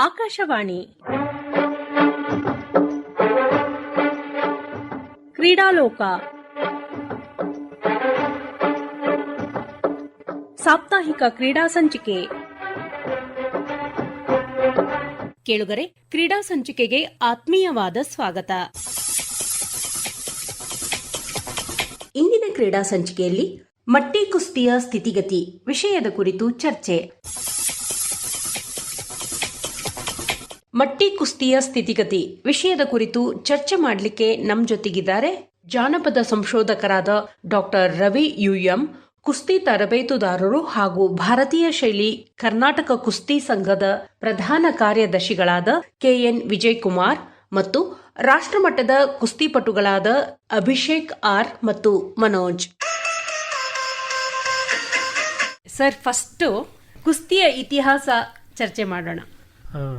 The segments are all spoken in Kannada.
ಆಕಾಶವಾಣಿ. ಕ್ರೀಡಾಲೋಕ. ಸಾಪ್ತಾಹಿಕ ಕ್ರೀಡಾ ಸಂಚಿಕೆ. ಕೇಳುಗರೆ, ಕ್ರೀಡಾ ಸಂಚಿಕೆಗೆ ಆತ್ಮೀಯವಾದ ಸ್ವಾಗತ. ಇಂದಿನ ಕ್ರೀಡಾ ಸಂಚಿಕೆಯಲ್ಲಿ ಮಟ್ಟಿ ಕುಸ್ತಿಯ ಸ್ಥಿತಿಗತಿ ವಿಷಯದ ಕುರಿತು ಚರ್ಚೆ. ಮಟ್ಟಿ ಕುಸ್ತಿಯ ಸ್ಥಿತಿಗತಿ ವಿಷಯದ ಕುರಿತು ಚರ್ಚೆ ಮಾಡಲಿಕ್ಕೆ ನಮ್ಮ ಜೊತೆಗಿದ್ದಾರೆ ಜಾನಪದ ಸಂಶೋಧಕರಾದ ಡಾಕ್ಟರ್ ರವಿ ಯುಎಂ, ಕುಸ್ತಿ ತರಬೇತುದಾರರು ಹಾಗೂ ಭಾರತೀಯ ಶೈಲಿ ಕರ್ನಾಟಕ ಕುಸ್ತಿ ಸಂಘದ ಪ್ರಧಾನ ಕಾರ್ಯದರ್ಶಿಗಳಾದ ಕೆಎನ್ ವಿಜಯ್ ಕುಮಾರ್ ಮತ್ತು ರಾಷ್ಟ್ರಮಟ್ಟದ ಕುಸ್ತಿಪಟುಗಳಾದ ಅಭಿಷೇಕ್ ಆರ್ ಮತ್ತು ಮನೋಜ್. ಸರ್, ಫಸ್ಟ್ ಕುಸ್ತಿಯ ಇತಿಹಾಸ ಚರ್ಚೆ ಮಾಡೋಣ.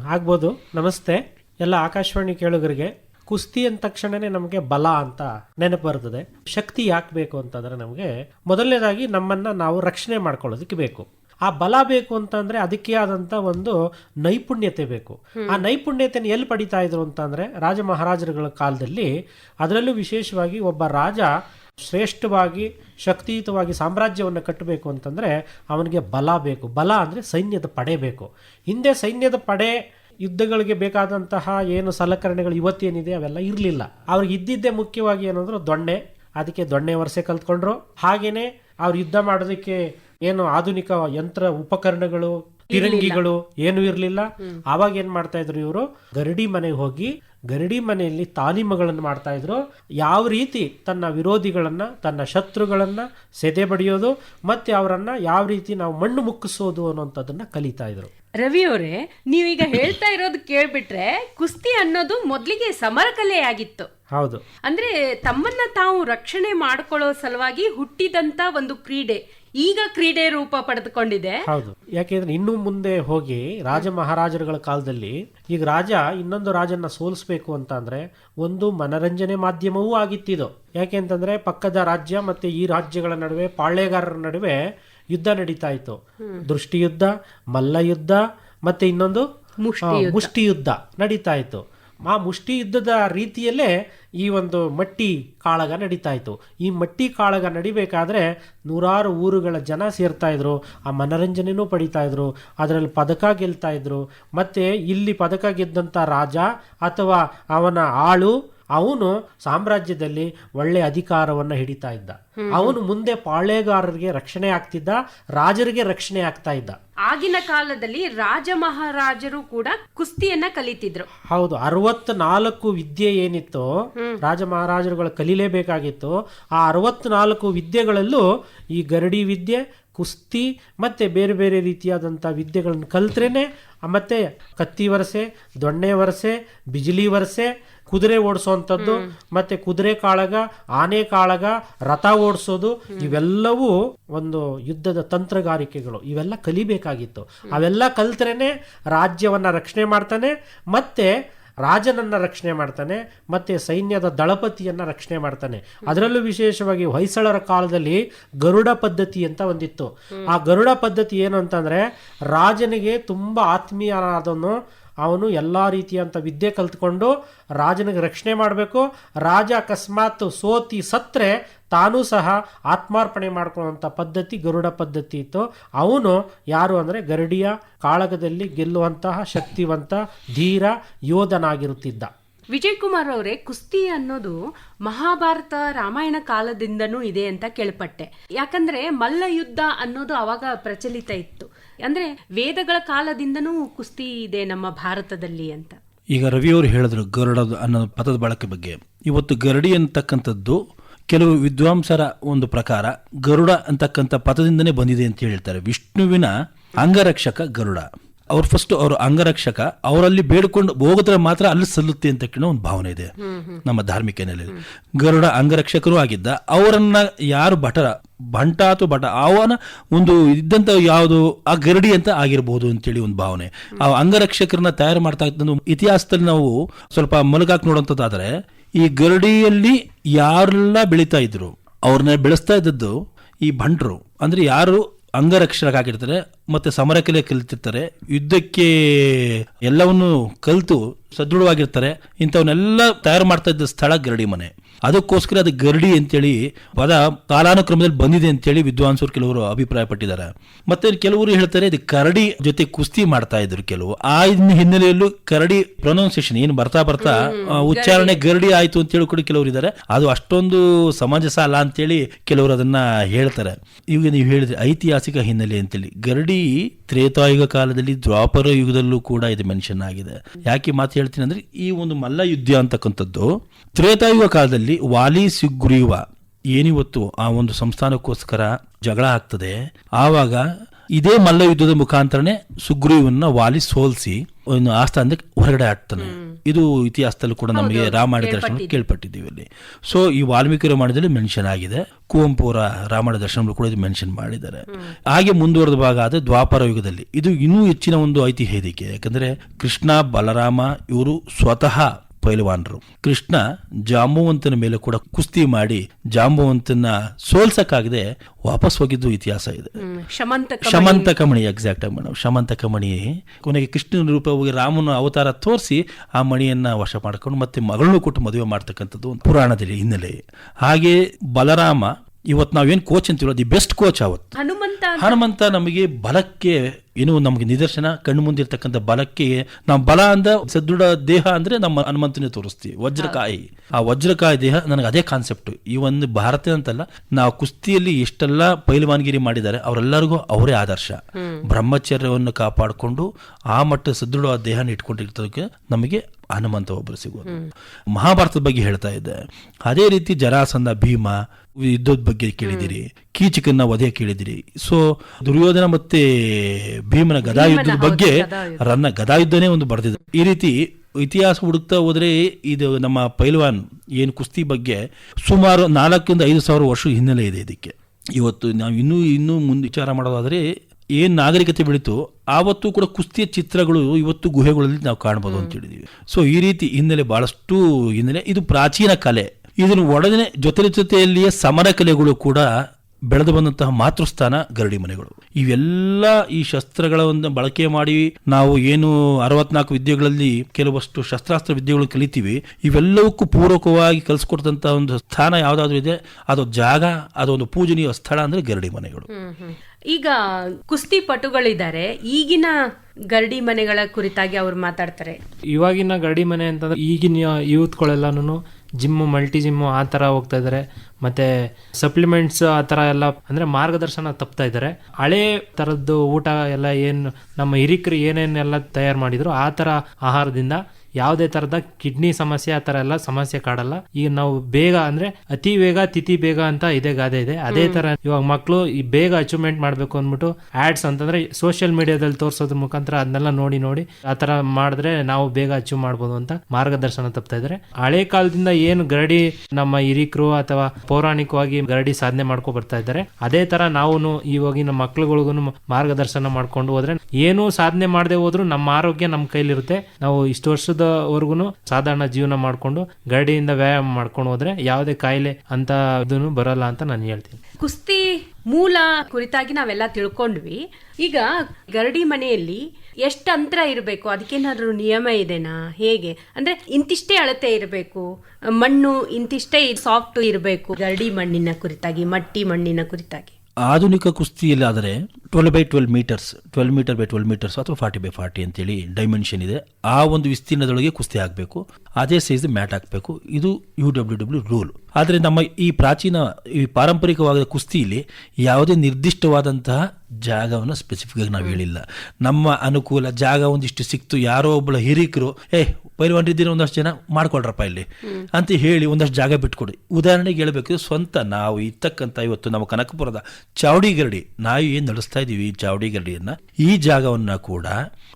ಆಗ್ಬೋದು. ನಮಸ್ತೆ. ಎಲ್ಲ ಆಕಾಶವಾಣಿ ಕೇಳುಗರಿಗೆ ಕುಸ್ತಿ ಅಂದ ತಕ್ಷಣನೇ ನಮಗೆ ಬಲ ಅಂತ ನೆನಪು ಬರ್ತದೆ. ಶಕ್ತಿ ಯಾಕೆ ಬೇಕು ಅಂತಂದ್ರೆ ನಮಗೆ ಮೊದಲನೇದಾಗಿ ನಮ್ಮನ್ನ ನಾವು ರಕ್ಷಣೆ ಮಾಡ್ಕೊಳ್ಳೋದಕ್ಕೆ ಬೇಕು. ಆ ಬಲ ಬೇಕು ಅಂತಂದ್ರೆ ಅದಕ್ಕೆ ಆದಂತ ಒಂದು ನೈಪುಣ್ಯತೆ ಬೇಕು. ಆ ನೈಪುಣ್ಯತೆನ ಎಲ್ಲಿ ಪಡಿತಾ ಇದ್ರು ಅಂತಂದ್ರೆ ರಾಜ ಮಹಾರಾಜರುಗಳ ಕಾಲದಲ್ಲಿ ಅದರಲ್ಲೂ ವಿಶೇಷವಾಗಿ ಒಬ್ಬ ರಾಜ ಶ್ರೇಷ್ಠವಾಗಿ ಶಕ್ತಿಯುತವಾಗಿ ಸಾಮ್ರಾಜ್ಯವನ್ನು ಕಟ್ಟಬೇಕು ಅಂತಂದರೆ ಅವನಿಗೆ ಬಲ ಬೇಕು. ಬಲ ಅಂದರೆ ಸೈನ್ಯದ ಪಡೆ ಬೇಕು. ಹಿಂದೆ ಸೈನ್ಯದ ಪಡೆ ಯುದ್ಧಗಳಿಗೆ ಬೇಕಾದಂತಹ ಏನು ಸಲಕರಣೆಗಳು ಇವತ್ತೇನಿದೆ ಅವೆಲ್ಲ ಇರಲಿಲ್ಲ. ಅವ್ರಿಗೆ ಇದ್ದಿದ್ದೇ ಮುಖ್ಯವಾಗಿ ಏನಂದ್ರೆ ದೊಣ್ಣೆ. ಅದಕ್ಕೆ ದೊಣ್ಣೆ ವರ್ಷೆ ಕಲ್ತ್ಕೊಂಡ್ರು. ಹಾಗೇನೆ ಅವ್ರು ಯುದ್ಧ ಮಾಡೋದಕ್ಕೆ ಏನು ಆಧುನಿಕ ಯಂತ್ರ ಉಪಕರಣಗಳು ತಿರಂಗಿಗಳು ಏನು ಇರಲಿಲ್ಲ. ಆವಾಗ ಏನ್ ಮಾಡ್ತಾ ಇದ್ರು ಇವರು? ಗರಡಿ ಮನೆಗೆ ಹೋಗಿ ಗರಡಿ ಮನೆಯಲ್ಲಿ ತಾಲೀಮಗಳನ್ನು ಮಾಡ್ತಾ ಇದ್ರು. ಯಾವ ರೀತಿ ತನ್ನ ವಿರೋಧಿಗಳನ್ನ ತನ್ನ ಶತ್ರುಗಳನ್ನ ಸೆದೆ ಬಡಿಯೋದು ಮತ್ತೆ ಅವರನ್ನು ಯಾವ ರೀತಿ ನಾವು ಮಣ್ಣು ಮುಕ್ಕಿಸೋದು ಅನ್ನೋಂಥದ್ದನ್ನು ಕಲಿತಾ ಇದ್ರು. ರವಿ ಅವರೇ ನೀವೀಗ ಹೇಳ್ತಾ ಇರೋದು ಕೇಳ್ಬಿಟ್ರೆ ಕುಸ್ತಿ ಅನ್ನೋದು ಮೊದ್ಲಿಗೆ ಸಮರ ಕಲೆಯಾಗಿತ್ತು ಹೌದು. ಅಂದ್ರೆ ತಮ್ಮನ್ನ ತಾವು ರಕ್ಷಣೆ ಮಾಡ್ಕೊಳ್ಳೋ ಸಲುವಾಗಿ ಹುಟ್ಟಿದಂತ ಒಂದು ಕ್ರೀಡೆ ಈಗ ಕ್ರೀಡೆ ರೂಪ ಪಡೆದುಕೊಂಡಿದೆ. ಹೌದು. ಯಾಕೆಂದ್ರೆ ಇನ್ನು ಮುಂದೆ ಹೋಗಿ ರಾಜ ಮಹಾರಾಜರುಗಳ ಕಾಲದಲ್ಲಿ ಈಗ ರಾಜ ಇನ್ನೊಂದು ರಾಜನ್ನ ಸೋಲಿಸ್ಬೇಕು ಅಂತ ಅಂದ್ರೆ ಒಂದು ಮನರಂಜನೆ ಮಾಧ್ಯಮವೂ ಆಗಿತ್ತಿದು. ಯಾಕೆ ಅಂತಂದ್ರೆ ಪಕ್ಕದ ರಾಜ್ಯ ಮತ್ತೆ ಈ ರಾಜ್ಯಗಳ ನಡುವೆ ಪಾಳ್ಯಗಾರರ ನಡುವೆ ಯುದ್ಧ ನಡೀತಾ ಇತ್ತು. ದೃಷ್ಟಿ ಯುದ್ಧ ಮಲ್ಲ ಯುದ್ಧ ಮತ್ತೆ ಇನ್ನೊಂದು ಮುಷ್ಟಿ ಯುದ್ಧ ನಡೀತಾ ಇತ್ತು. ಆ ಮುಷ್ಟಿ ಯುದ್ಧದ ರೀತಿಯಲ್ಲೇ ಈ ಒಂದು ಮಟ್ಟಿ ಕಾಳಗ ನಡೀತಾ ಇತ್ತು. ಈ ಮಟ್ಟಿ ಕಾಳಗ ನಡಿಬೇಕಾದ್ರೆ ನೂರಾರು ಊರುಗಳ ಜನ ಸೇರ್ತಾ ಇದ್ರು. ಆ ಮನರಂಜನೆಯೂ ಪಡಿತಾ ಇದ್ರು. ಅದರಲ್ಲಿ ಪದಕ ಗೆಲ್ತಾ ಇದ್ರು. ಮತ್ತೆ ಇಲ್ಲಿ ಪದಕ ಗೆದ್ದಂತ ರಾಜ ಅಥವಾ ಅವನ ಆಳು ಅವನು ಸಾಮ್ರಾಜ್ಯದಲ್ಲಿ ಒಳ್ಳೆ ಅಧಿಕಾರವನ್ನ ಹಿಡಿತಾ ಇದ್ದ. ಅವನು ಮುಂದೆ ಪಾಳೆಗಾರರಿಗೆ ರಕ್ಷಣೆ ಆಗ್ತಿದ್ದ ರಾಜರಿಗೆ ರಕ್ಷಣೆ ಆಗ್ತಾ ಇದ್ದ. ಆಗಿನ ಕಾಲದಲ್ಲಿ ರಾಜ ಮಹಾರಾಜರು ಕೂಡ ಕುಸ್ತಿಯನ್ನ ಕಲಿತಿದ್ರು. ಹೌದು ಅರವತ್ನಾಲ್ಕು ವಿದ್ಯೆ ಏನಿತ್ತು ರಾಜ ಮಹಾರಾಜರುಗಳು ಕಲಿಲೇಬೇಕಾಗಿತ್ತು ಆ ಅರವತ್ನಾಲ್ಕು ವಿದ್ಯೆಗಳಲ್ಲೂ ಈ ಗರಡಿ ವಿದ್ಯೆ ಕುಸ್ತಿ ಮತ್ತೆ ಬೇರೆ ಬೇರೆ ರೀತಿಯಾದಂಥ ವಿದ್ಯೆಗಳನ್ನು ಕಲ್ತ್ರೇನೆ ಮತ್ತೆ ಕತ್ತಿ ವರಸೆ ದೊಣ್ಣೆ ವರಸೆ ಬಿಜಿಲಿ ವರಸೆ ಕುದುರೆ ಓಡಿಸೋವಂಥದ್ದು ಮತ್ತೆ ಕುದುರೆ ಕಾಳಗ ಆನೆ ಕಾಳಗ ರಥ ಓಡಿಸೋದು ಇವೆಲ್ಲವೂ ಒಂದು ಯುದ್ಧದ ತಂತ್ರಗಾರಿಕೆಗಳು. ಇವೆಲ್ಲ ಕಲಿಬೇಕಾಗಿತ್ತು. ಅವೆಲ್ಲ ಕಲ್ತ್ರೇನೆ ರಾಜ್ಯವನ್ನ ರಕ್ಷಣೆ ಮಾಡ್ತಾನೆ ಮತ್ತೆ ರಾಜನನ್ನ ರಕ್ಷಣೆ ಮಾಡ್ತಾನೆ ಮತ್ತೆ ಸೈನ್ಯದ ದಳಪತಿಯನ್ನ ರಕ್ಷಣೆ ಮಾಡ್ತಾನೆ. ಅದರಲ್ಲೂ ವಿಶೇಷವಾಗಿ ಹೊಯ್ಸಳರ ಕಾಲದಲ್ಲಿ ಗರುಡ ಪದ್ಧತಿ ಅಂತ ಒಂದಿತ್ತು. ಆ ಗರುಡ ಪದ್ಧತಿ ಏನು ಅಂತಂದ್ರೆ ರಾಜನಿಗೆ ತುಂಬಾ ಆತ್ಮೀಯನಾದವನು ಅವನು ಎಲ್ಲಾ ರೀತಿಯಂಥ ವಿದ್ಯೆ ಕಲ್ತ್ಕೊಂಡು ರಾಜನಿಗೆ ರಕ್ಷಣೆ ಮಾಡಬೇಕು. ರಾಜ ಅಕಸ್ಮಾತ್ ಸೋತಿ ಸತ್ರೆ ತಾನೂ ಸಹ ಆತ್ಮಾರ್ಪಣೆ ಮಾಡ್ಕೊಳ್ಳುವಂಥ ಪದ್ಧತಿ, ಗರುಡ ಪದ್ಧತಿ ಇತ್ತು. ಅವನು ಯಾರು ಅಂದರೆ ಗರುಡಿಯ ಕಾಳಗದಲ್ಲಿ ಗೆಲ್ಲುವಂತಹ ಶಕ್ತಿವಂತ, ಧೀರ ಯೋಧನಾಗಿರುತ್ತಿದ್ದ. ವಿಜಯ್ ಕುಮಾರ್ ಅವರೇ, ಕುಸ್ತಿ ಅನ್ನೋದು ಮಹಾಭಾರತ ರಾಮಾಯಣ ಕಾಲದಿಂದನೂ ಇದೆ ಅಂತ ಕೇಳ್ಪಟ್ಟೆ. ಯಾಕಂದ್ರೆ ಮಲ್ಲ ಯುದ್ಧ ಅನ್ನೋದು ಅವಾಗ ಪ್ರಚಲಿತ ಇತ್ತು. ಅಂದ್ರೆ ವೇದಗಳ ಕಾಲದಿಂದನೂ ಕುಸ್ತಿ ಇದೆ ನಮ್ಮ ಭಾರತದಲ್ಲಿ ಅಂತ. ಈಗ ರವಿಯವರು ಹೇಳಿದ್ರು ಗರುಡ ಅನ್ನೋ ಪದದ ಬಳಕೆ ಬಗ್ಗೆ. ಇವತ್ತು ಗರಡಿ ಅಂತಕ್ಕಂಥದ್ದು ಕೆಲವು ವಿದ್ವಾಂಸರ ಒಂದು ಪ್ರಕಾರ ಗರುಡ ಅಂತಕ್ಕಂಥ ಪದದಿಂದನೇ ಬಂದಿದೆ ಅಂತ ಹೇಳ್ತಾರೆ ವಿಷ್ಣುವಿನ ಅಂಗರಕ್ಷಕ ಗರುಡ. ಅವ್ರು ಫಸ್ಟ್ ಅವರು ಅಂಗರಕ್ಷಕ, ಅವರಲ್ಲಿ ಬೇಡ್ಕೊಂಡು ಹೋಗಿದ್ರೆ ಮಾತ್ರ ಅಲ್ಲಿ ಸಲ್ಲುತ್ತೆ ಅಂತ ಒಂದು ಭಾವನೆ ಇದೆ. ನಮ್ಮ ಧಾರ್ಮಿಕ ನೆಲೆಯಲ್ಲಿ. ಗರುಡ ಅಂಗರಕ್ಷಕರು ಆಗಿದ್ದ, ಅವರನ್ನ ಯಾರು ಭಟರ ಭಂಟ ಅಥವಾ ಭಟ, ಅವನ ಒಂದು ಇದ್ದಂತ ಯಾವುದು, ಆ ಗರಡಿ ಅಂತ ಆಗಿರ್ಬೋದು ಅಂತೇಳಿ ಒಂದು ಭಾವನೆ. ಆ ಅಂಗರಕ್ಷಕರನ್ನ ತಯಾರು ಮಾಡ್ತಾ ಇದ್ದ ಇತಿಹಾಸದಲ್ಲಿ ನಾವು ಸ್ವಲ್ಪ ಮಲಗಾಕ್ ನೋಡುವಂಥದ್ದಾದ್ರೆ ಈ ಗರಡಿಯಲ್ಲಿ ಯಾರೆಲ್ಲ ಬೆಳೀತಾ ಇದ್ರು, ಅವ್ರನ್ನ ಬೆಳೆಸ್ತಾ ಇದ್ದದ್ದು ಈ ಭಂಟರು. ಅಂದ್ರೆ ಯಾರು ಅಂಗರಕ್ಷಕರಾಗಿರ್ತಾರೆ, ಮತ್ತೆ ಸಮರ ಕಲೆ ಕಲಿತಿರ್ತಾರೆ. ಯುದ್ಧಕ್ಕೆ ಎಲ್ಲವನ್ನು ಕಲಿತು ಸದೃಢವಾಗಿರ್ತಾರೆ. ಇಂಥವನ್ನೆಲ್ಲ ತಯಾರು ಮಾಡ್ತಾ ಇದ್ದ ಸ್ಥಳ ಗರಡಿ ಮನೆ. ಅದಕ್ಕೋಸ್ಕರ ಅದು ಗರಡಿ ಅಂತೇಳಿ ಪದ ಕಾಲಾನುಕ್ರಮದಲ್ಲಿ ಬಂದಿದೆ ಅಂತೇಳಿ ವಿದ್ವಾಂಸರು ಕೆಲವರು ಅಭಿಪ್ರಾಯಪಟ್ಟಿದ್ದಾರೆ. ಮತ್ತೆ ಕೆಲವರು ಹೇಳ್ತಾರೆ ಇದು ಕರಡಿ ಜೊತೆ ಕುಸ್ತಿ ಮಾಡ್ತಾ ಇದ್ರು ಕೆಲವು. ಆ ಹಿನ್ನೆಲೆಯಲ್ಲೂ ಕರಡಿ ಪ್ರೊನೌನ್ಸಿಯೇಷನ್ ಏನು ಬರ್ತಾ ಬರ್ತಾ ಉಚ್ಚಾರಣೆ ಗರಡಿ. ಆಯ್ತು ಅಂತೇಳಿ ಕೂಡ ಕೆಲವರು ಇದ್ದಾರೆ. ಅದು ಅಷ್ಟೊಂದು ಸಮಂಜಸ ಅಲ್ಲ ಅಂತೇಳಿ ಕೆಲವರು ಅದನ್ನ ಹೇಳ್ತಾರೆ. ಈಗ ನೀವು ಹೇಳಿದ್ರೆ ಐತಿಹಾಸಿಕ ಹಿನ್ನೆಲೆ ಅಂತೇಳಿ. ಗರಡಿ ತ್ರೇತಾಯುಗ ಕಾಲದಲ್ಲಿ ದ್ವಾಪರ ಯುಗದಲ್ಲೂ ಕೂಡ ಇದು ಮೆನ್ಷನ್ ಆಗಿದೆ. ಯಾಕೆ ಮಾತು ಹೇಳ್ತೀನಿ ಅಂದ್ರೆ ಈ ಒಂದು ಮಲ್ಲ ಯುದ್ಧ ಅಂತಕ್ಕಂಥದ್ದು ತ್ರೇತಾಯುಗ ಕಾಲದಲ್ಲಿ ವಾಲಿ ಸುಗ್ರೀವ ಏನಿವತ್ತು ಆ ಒಂದು ಸಂಸ್ಥಾನಕ್ಕೋಸ್ಕರ ಜಗಳ ಆಗ್ತದೆ. ಆವಾಗ ಇದೇ ಮಲ್ಲ ಯುದ್ಧದ ಮುಖಾಂತರನೇ ಸುಗ್ರೀವನ್ನ ವಾಲಿ ಸೋಲ್ಸಿ ಒಂದು ಆಸ್ಥಾನಕ್ಕೆ ಹೊರಗಡೆ ಹಾಕ್ತಾನೆ. ಇದು ಇತಿಹಾಸದಲ್ಲಿ ಕೂಡ ನಮಗೆ ರಾಮಾಯಣ ದರ್ಶನ ಕೇಳ್ಪಟ್ಟಿದ್ದೀವಿ ಇಲ್ಲಿ ಸೊ ಈ ವಾಲ್ಮೀಕಿ ರಾಮಾಯಣದಲ್ಲಿ ಮೆನ್ಷನ್ ಆಗಿದೆ. ಕುವೆಂಪು ಅವರ ರಾಮಾಯಣ ದರ್ಶನ ಕೂಡ ಇದು ಮೆನ್ಷನ್ ಮಾಡಿದ್ದಾರೆ. ಹಾಗೆ ಮುಂದುವರೆದ ಭಾಗ ಆದ ದ್ವಾಪರ ಯುಗದಲ್ಲಿ. ಇದು ಇನ್ನೂ ಹೆಚ್ಚಿನ ಒಂದು ಐತಿಹ್ಯದಿಕೆ ಯಾಕಂದ್ರೆ ಕೃಷ್ಣ ಬಲರಾಮ ಇವರು ಸ್ವತಃ ಪೈಲವಾನರು. ಕೃಷ್ಣ ಜಾಂಬುವಂತನ ಮೇಲೆ ಕೂಡ ಕುಸ್ತಿ ಮಾಡಿ ಜಾಂಬುವಂತನ ಸೋಲ್ಸಕ್ಕಾಗದೆ ವಾಪಸ್ ಹೋಗಿದ್ದು ಇತಿಹಾಸ ಇದೆ. ಶಮಂತಕಮಣಿ ಶಮಂತಕ ಶಮಂತಕ ಮಣಿ ಎಕ್ಸಾಕ್ಟ್ ಆಗಿ ಮೇಡಮ್. ಶಮಂತಕ ಮಣಿ ಕೊನೆಗೆ ಕೃಷ್ಣನ ರೂಪ ಹೋಗಿ ರಾಮನ ಅವತಾರ ತೋರಿಸಿ ಆ ಮಣಿಯನ್ನ ವಶ ಮಾಡ್ಕೊಂಡು ಮತ್ತೆ ಮಗಳನ್ನು ಕೊಟ್ಟು ಮದುವೆ ಮಾಡ್ತಕ್ಕಂಥದ್ದು ಒಂದು ಪುರಾಣದಲ್ಲಿ ಹಿನ್ನೆಲೆ. ಹಾಗೆ ಬಲರಾಮ ಇವತ್ತು ನಾವೇನು ಕೋಚ್ ಅಂತೀವೋ ದಿ ಬೆಸ್ಟ್ ಕೋಚ್ ಅವತ್ತು ಹನುಮಂತ ಹನುಮಂತ ನಮಗೆ ಬಲಕ್ಕೆ ಏನು ನಮಗೆ ನಿದರ್ಶನ ಕಣ್ಣು ಮುಂದಿರ್ತಕ್ಕಂಥ ಬಲಕ್ಕೆ ನಾವು ಬಲ ಅಂದ ಸದೃಢ ದೇಹ ಅಂದ್ರೆ ನಮ್ಮ ಹನುಮಂತನೇ ತೋರಿಸ್ತೀವಿ ವಜ್ರಕಾಯಿ. ಆ ವಜ್ರಕಾಯಿ ದೇಹ ನನಗೆ ಅದೇ ಕಾನ್ಸೆಪ್ಟ್ ಈ ಒಂದು ಭಾರತ ಅಂತಲ್ಲ ನಾವು ಕುಸ್ತಿಯಲ್ಲಿ ಎಷ್ಟೆಲ್ಲ ಪೈಲ್ವಾನ್ಗಿರಿ ಮಾಡಿದ್ದಾರೆ ಅವರೆಲ್ಲರಿಗೂ ಅವರೇ ಆದರ್ಶ. ಬ್ರಹ್ಮಚರ್ಯವನ್ನು ಕಾಪಾಡಿಕೊಂಡು ಆ ಮಟ್ಟ ಸದೃಢ ದೇಹನ ಇಟ್ಕೊಂಡಿರ್ತದಕ್ಕೆ ನಮಗೆ ಹನುಮಂತ ಒಬ್ಬರು ಸಿಗೋದು. ಮಹಾಭಾರತದ ಬಗ್ಗೆ ಹೇಳ್ತಾ ಇದ್ದೆ. ಅದೇ ರೀತಿ ಜರಾಸಂದ ಭೀಮ ಯುದ್ಧದ ಬಗ್ಗೆ ಕೇಳಿದಿರಿ ಕೀಚಕನ್ನ ವಧೆ ಕೇಳಿದಿರಿ. ಸೊ ದುರ್ಯೋಧನ ಮತ್ತೆ ಭೀಮನ ಗದಾ ಯುದ್ಧದ ಬಗ್ಗೆ ರನ್ನ ಗದಾ ಯುದ್ಧನೇ ಒಂದು ಬರೆದಿದೆ. ಈ ರೀತಿ ಇತಿಹಾಸ ಹುಡುಕ್ತಾ ಹೋದ್ರೆ ಇದು ನಮ್ಮ ಪೈಲ್ವಾನ್ ಏನು ಕುಸ್ತಿ ಬಗ್ಗೆ ಸುಮಾರು ನಾಲ್ಕರಿಂದ ಐದು ಸಾವಿರ ವರ್ಷ ಹಿನ್ನೆಲೆ ಇದೆ ಇದಕ್ಕೆ. ಇವತ್ತು ನಾವು ಇನ್ನೂ ಇನ್ನೂ ಮುಂದೆ ವಿಚಾರ ಮಾಡೋದಾದ್ರೆ ಏನು ನಾಗರಿಕತೆ ಬೆಳೀತು ಆವತ್ತು ಕೂಡ ಕುಸ್ತಿಯ ಚಿತ್ರಗಳು ಇವತ್ತು ಗುಹೆಗಳಲ್ಲಿ ನಾವು ಕಾಣ್ಬೋದು ಅಂತ ಹೇಳಿದೀವಿ. ಸೊ ಈ ರೀತಿ ಹಿನ್ನೆಲೆ ಬಹಳಷ್ಟು ಹಿನ್ನೆಲೆ ಇದು ಪ್ರಾಚೀನ ಕಲೆ. ಇದನ್ನು ಒಡನೆ ಜೊತೆ ಜೊತೆಯಲ್ಲಿಯೇ ಸಮರ ಕಲೆಗಳು ಕೂಡ ಬೆಳೆದು ಬಂದಂತಹ ಮಾತೃಸ್ಥಾನ ಗರಡಿ ಮನೆಗಳು. ಇವೆಲ್ಲ ಈ ಶಸ್ತ್ರಗಳ ಒಂದು ಬಳಕೆ ಮಾಡಿ ನಾವು ಏನು ಅರವತ್ನಾಲ್ಕು ವಿದ್ಯೆಗಳಲ್ಲಿ ಕೆಲವಷ್ಟು ಶಸ್ತ್ರಾಸ್ತ್ರ ವಿದ್ಯೆಗಳು ಕಲಿತೀವಿ ಇವೆಲ್ಲವಕ್ಕೂ ಪೂರಕವಾಗಿ ಕಲಿಸ್ಕೊಡ್ತಂತಹ ಒಂದು ಸ್ಥಾನ ಯಾವ್ದಾದ್ರು ಇದೆ ಅದು ಜಾಗ ಅದೊಂದು ಪೂಜನೀಯ ಸ್ಥಳ ಅಂದ್ರೆ ಗರಡಿ ಮನೆಗಳು. ಈಗ ಕುಸ್ತಿ ಪಟುಗಳಿದ್ದಾರೆ ಈಗಿನ ಗರಡಿ ಮನೆಗಳ ಕುರಿತಾಗಿ ಅವ್ರು ಮಾತಾಡ್ತಾರೆ. ಇವಾಗಿನ ಗರಡಿ ಮನೆ ಅಂತಂದ್ರೆ ಈಗಿನ ಯೂತ್ಗಳೆಲ್ಲನೂ ಜಿಮ್ಮು, ಮಲ್ಟಿ ಜಿಮ್ಮು ಆ ಥರ ಹೋಗ್ತಾ ಇದ್ದಾರೆ ಮತ್ತು ಸಪ್ಲಿಮೆಂಟ್ಸ್ ಆ ಥರ ಎಲ್ಲ, ಅಂದರೆ ಮಾರ್ಗದರ್ಶನ ತಪ್ತಾ ಇದ್ದಾರೆ ಹಳೆ ಥರದ್ದು ಊಟ ಎಲ್ಲ ಏನು, ನಮ್ಮ ಹಿರಿಕರು ಏನೇನೆಲ್ಲ ತಯಾರು ಮಾಡಿದ್ರು, ಆ ಥರ ಆಹಾರದಿಂದ ಯಾವುದೇ ತರದ ಕಿಡ್ನಿ ಸಮಸ್ಯೆ ಆ ತರ ಎಲ್ಲ ಸಮಸ್ಯೆ ಕಾಡಲ್ಲ. ಈಗ ನಾವು ಬೇಗ ಅಂದ್ರೆ ಅತಿ ಬೇಗ ತಿಥಿ ಬೇಗ ಅಂತ ಇದೇ ಗಾದೆ ಇದೆ. ಅದೇ ತರ ಇವಾಗ ಮಕ್ಕಳು ಈ ಬೇಗ ಅಚೀವ್ಮೆಂಟ್ ಮಾಡ್ಬೇಕು ಅಂದ್ಬಿಟ್ಟು ಆಡ್ಸ್ ಅಂತಂದ್ರೆ ಸೋಷಿಯಲ್ ಮೀಡಿಯಾದಲ್ಲಿ ತೋರ್ಸೋದ್ರ ಮುಖಾಂತರ ಅದನ್ನೆಲ್ಲ ನೋಡಿ ನೋಡಿ ಆ ತರ ಮಾಡಿದ್ರೆ ನಾವು ಬೇಗ ಅಚೀವ್ ಮಾಡ್ಬೋದು ಅಂತ ಮಾರ್ಗದರ್ಶನ ತಪ್ತಾ ಇದ್ದಾರೆ ಹಳೆ ಕಾಲದಿಂದ ಏನು ಗರಡಿ ನಮ್ಮ ಹಿರಿಕರು ಅಥವಾ ಪೌರಾಣಿಕವಾಗಿ ಗರಡಿ ಸಾಧನೆ ಮಾಡ್ಕೊ ಬರ್ತಾ ಇದ್ದಾರೆ ಅದೇ ತರ ನಾವು ಇವಾಗಿನ ಮಕ್ಳುಗಳಿಗೂ ಮಾರ್ಗದರ್ಶನ ಮಾಡ್ಕೊಂಡು ಹೋದ್ರೆ ಏನು ಸಾಧನೆ ಮಾಡದೆ ಹೋದ್ರು ನಮ್ಮ ಆರೋಗ್ಯ ನಮ್ಮ ಕೈಲಿರುತ್ತೆ. ನಾವು ಇಷ್ಟು ವರ್ಷದವರೆಗೂ ಸಾಧಾರಣ ಜೀವನ ಮಾಡ್ಕೊಂಡು ಗರಡಿಯಿಂದ ವ್ಯಾಯಾಮ ಮಾಡ್ಕೊಂಡು ಹೋದ್ರೆ ಯಾವುದೇ ಕಾಯಿಲೆ ಅಂತ ಇದನ್ನು ಬರಲ್ಲ ಅಂತ ನಾನು ಹೇಳ್ತೀನಿ. ಕುಸ್ತಿ ಮೂಲ ಕುರಿತಾಗಿ ನಾವೆಲ್ಲ ತಿಳ್ಕೊಂಡ್ವಿ. ಈಗ ಗರಡಿ ಮನೆಯಲ್ಲಿ ಎಷ್ಟು ಅಂತರ ಇರಬೇಕು? ಅದಕ್ಕೇನಾದ್ರೂ ನಿಯಮ ಇದೆನಾ? ಹೇಗೆ? ಅಂದ್ರೆ ಇಂತಿಷ್ಟೇ ಅಳತೆ ಇರಬೇಕು. ಮಣ್ಣು ಇಂತಿಷ್ಟೇ ಸಾಫ್ಟ್ ಇರಬೇಕು ಗರಡಿ ಮಣ್ಣಿನ ಕುರಿತಾಗಿ ಮಟ್ಟಿ ಮಣ್ಣಿನ ಕುರಿತಾಗಿ. ಆಧುನಿಕ ಕುಸ್ತಿಯಲ್ಲಿ ಆದರೆ twelve by twelve metres twelve metre by twelve metres ಅಥವಾ ಫಾರ್ಟಿ ಬೈ ಫಾರ್ಟಿ ಅಂತೇಳಿ ಡೈಮೆನ್ಷನ್ ಇದೆ. ಆ ಒಂದು ವಿಸ್ತೀರ್ಣದೊಳಗೆ ಕುಸ್ತಿ ಆಗಬೇಕು ಅದೇ ಸೈಜ್ ಮ್ಯಾಟ್ ಹಾಕಬೇಕು. ಇದು ಯು ಡಬ್ಲ್ಯೂ ಡಬ್ಲ್ಯೂ ರೂಲ್ ಆದರೆ ನಮ್ಮ ಈ ಪ್ರಾಚೀನ, ಈ ಪಾರಂಪರಿಕವಾದ ಕುಸ್ತಿಯಲ್ಲಿ ಯಾವುದೇ ನಿರ್ದಿಷ್ಟವಾದಂತಹ ಜಾಗವನ್ನು ಸ್ಪೆಸಿಫಿಕ್ ಆಗಿ ನಾವು ಹೇಳಿಲ್ಲ. ನಮ್ಮ ಅನುಕೂಲ ಜಾಗ ಒಂದಿಷ್ಟು ಸಿಕ್ತು, ಯಾರೋ ಒಬ್ಬಳ ಹಿರಿಕರು, ಏ ಪೈಲ್ವಾನ್ರಿದ್ದೀರ ಒಂದಷ್ಟು ಜನ? ಮಾಡ್ಕೊಳ್ರಪ್ಪ ಇಲ್ಲಿ. ಅಂತ ಹೇಳಿ ಒಂದಷ್ಟು ಜಾಗ ಬಿಟ್ಕೊಡಿ. ಉದಾಹರಣೆಗೆ ಹೇಳಬೇಕು, ಸ್ವಂತ ನಾವು ಇರ್ತಕ್ಕಂಥ ಇವತ್ತು ನಮ್ಮ ಕನಕಪುರದ ಚಾವಡಿ ಏನು ನಾವು ಏನು ನಡೆಸ್ತಾ ಇದೀವಿ ಗರಡಿಯನ್ನ ಈ ಜಾಗವನ್ನ ಕೂಡ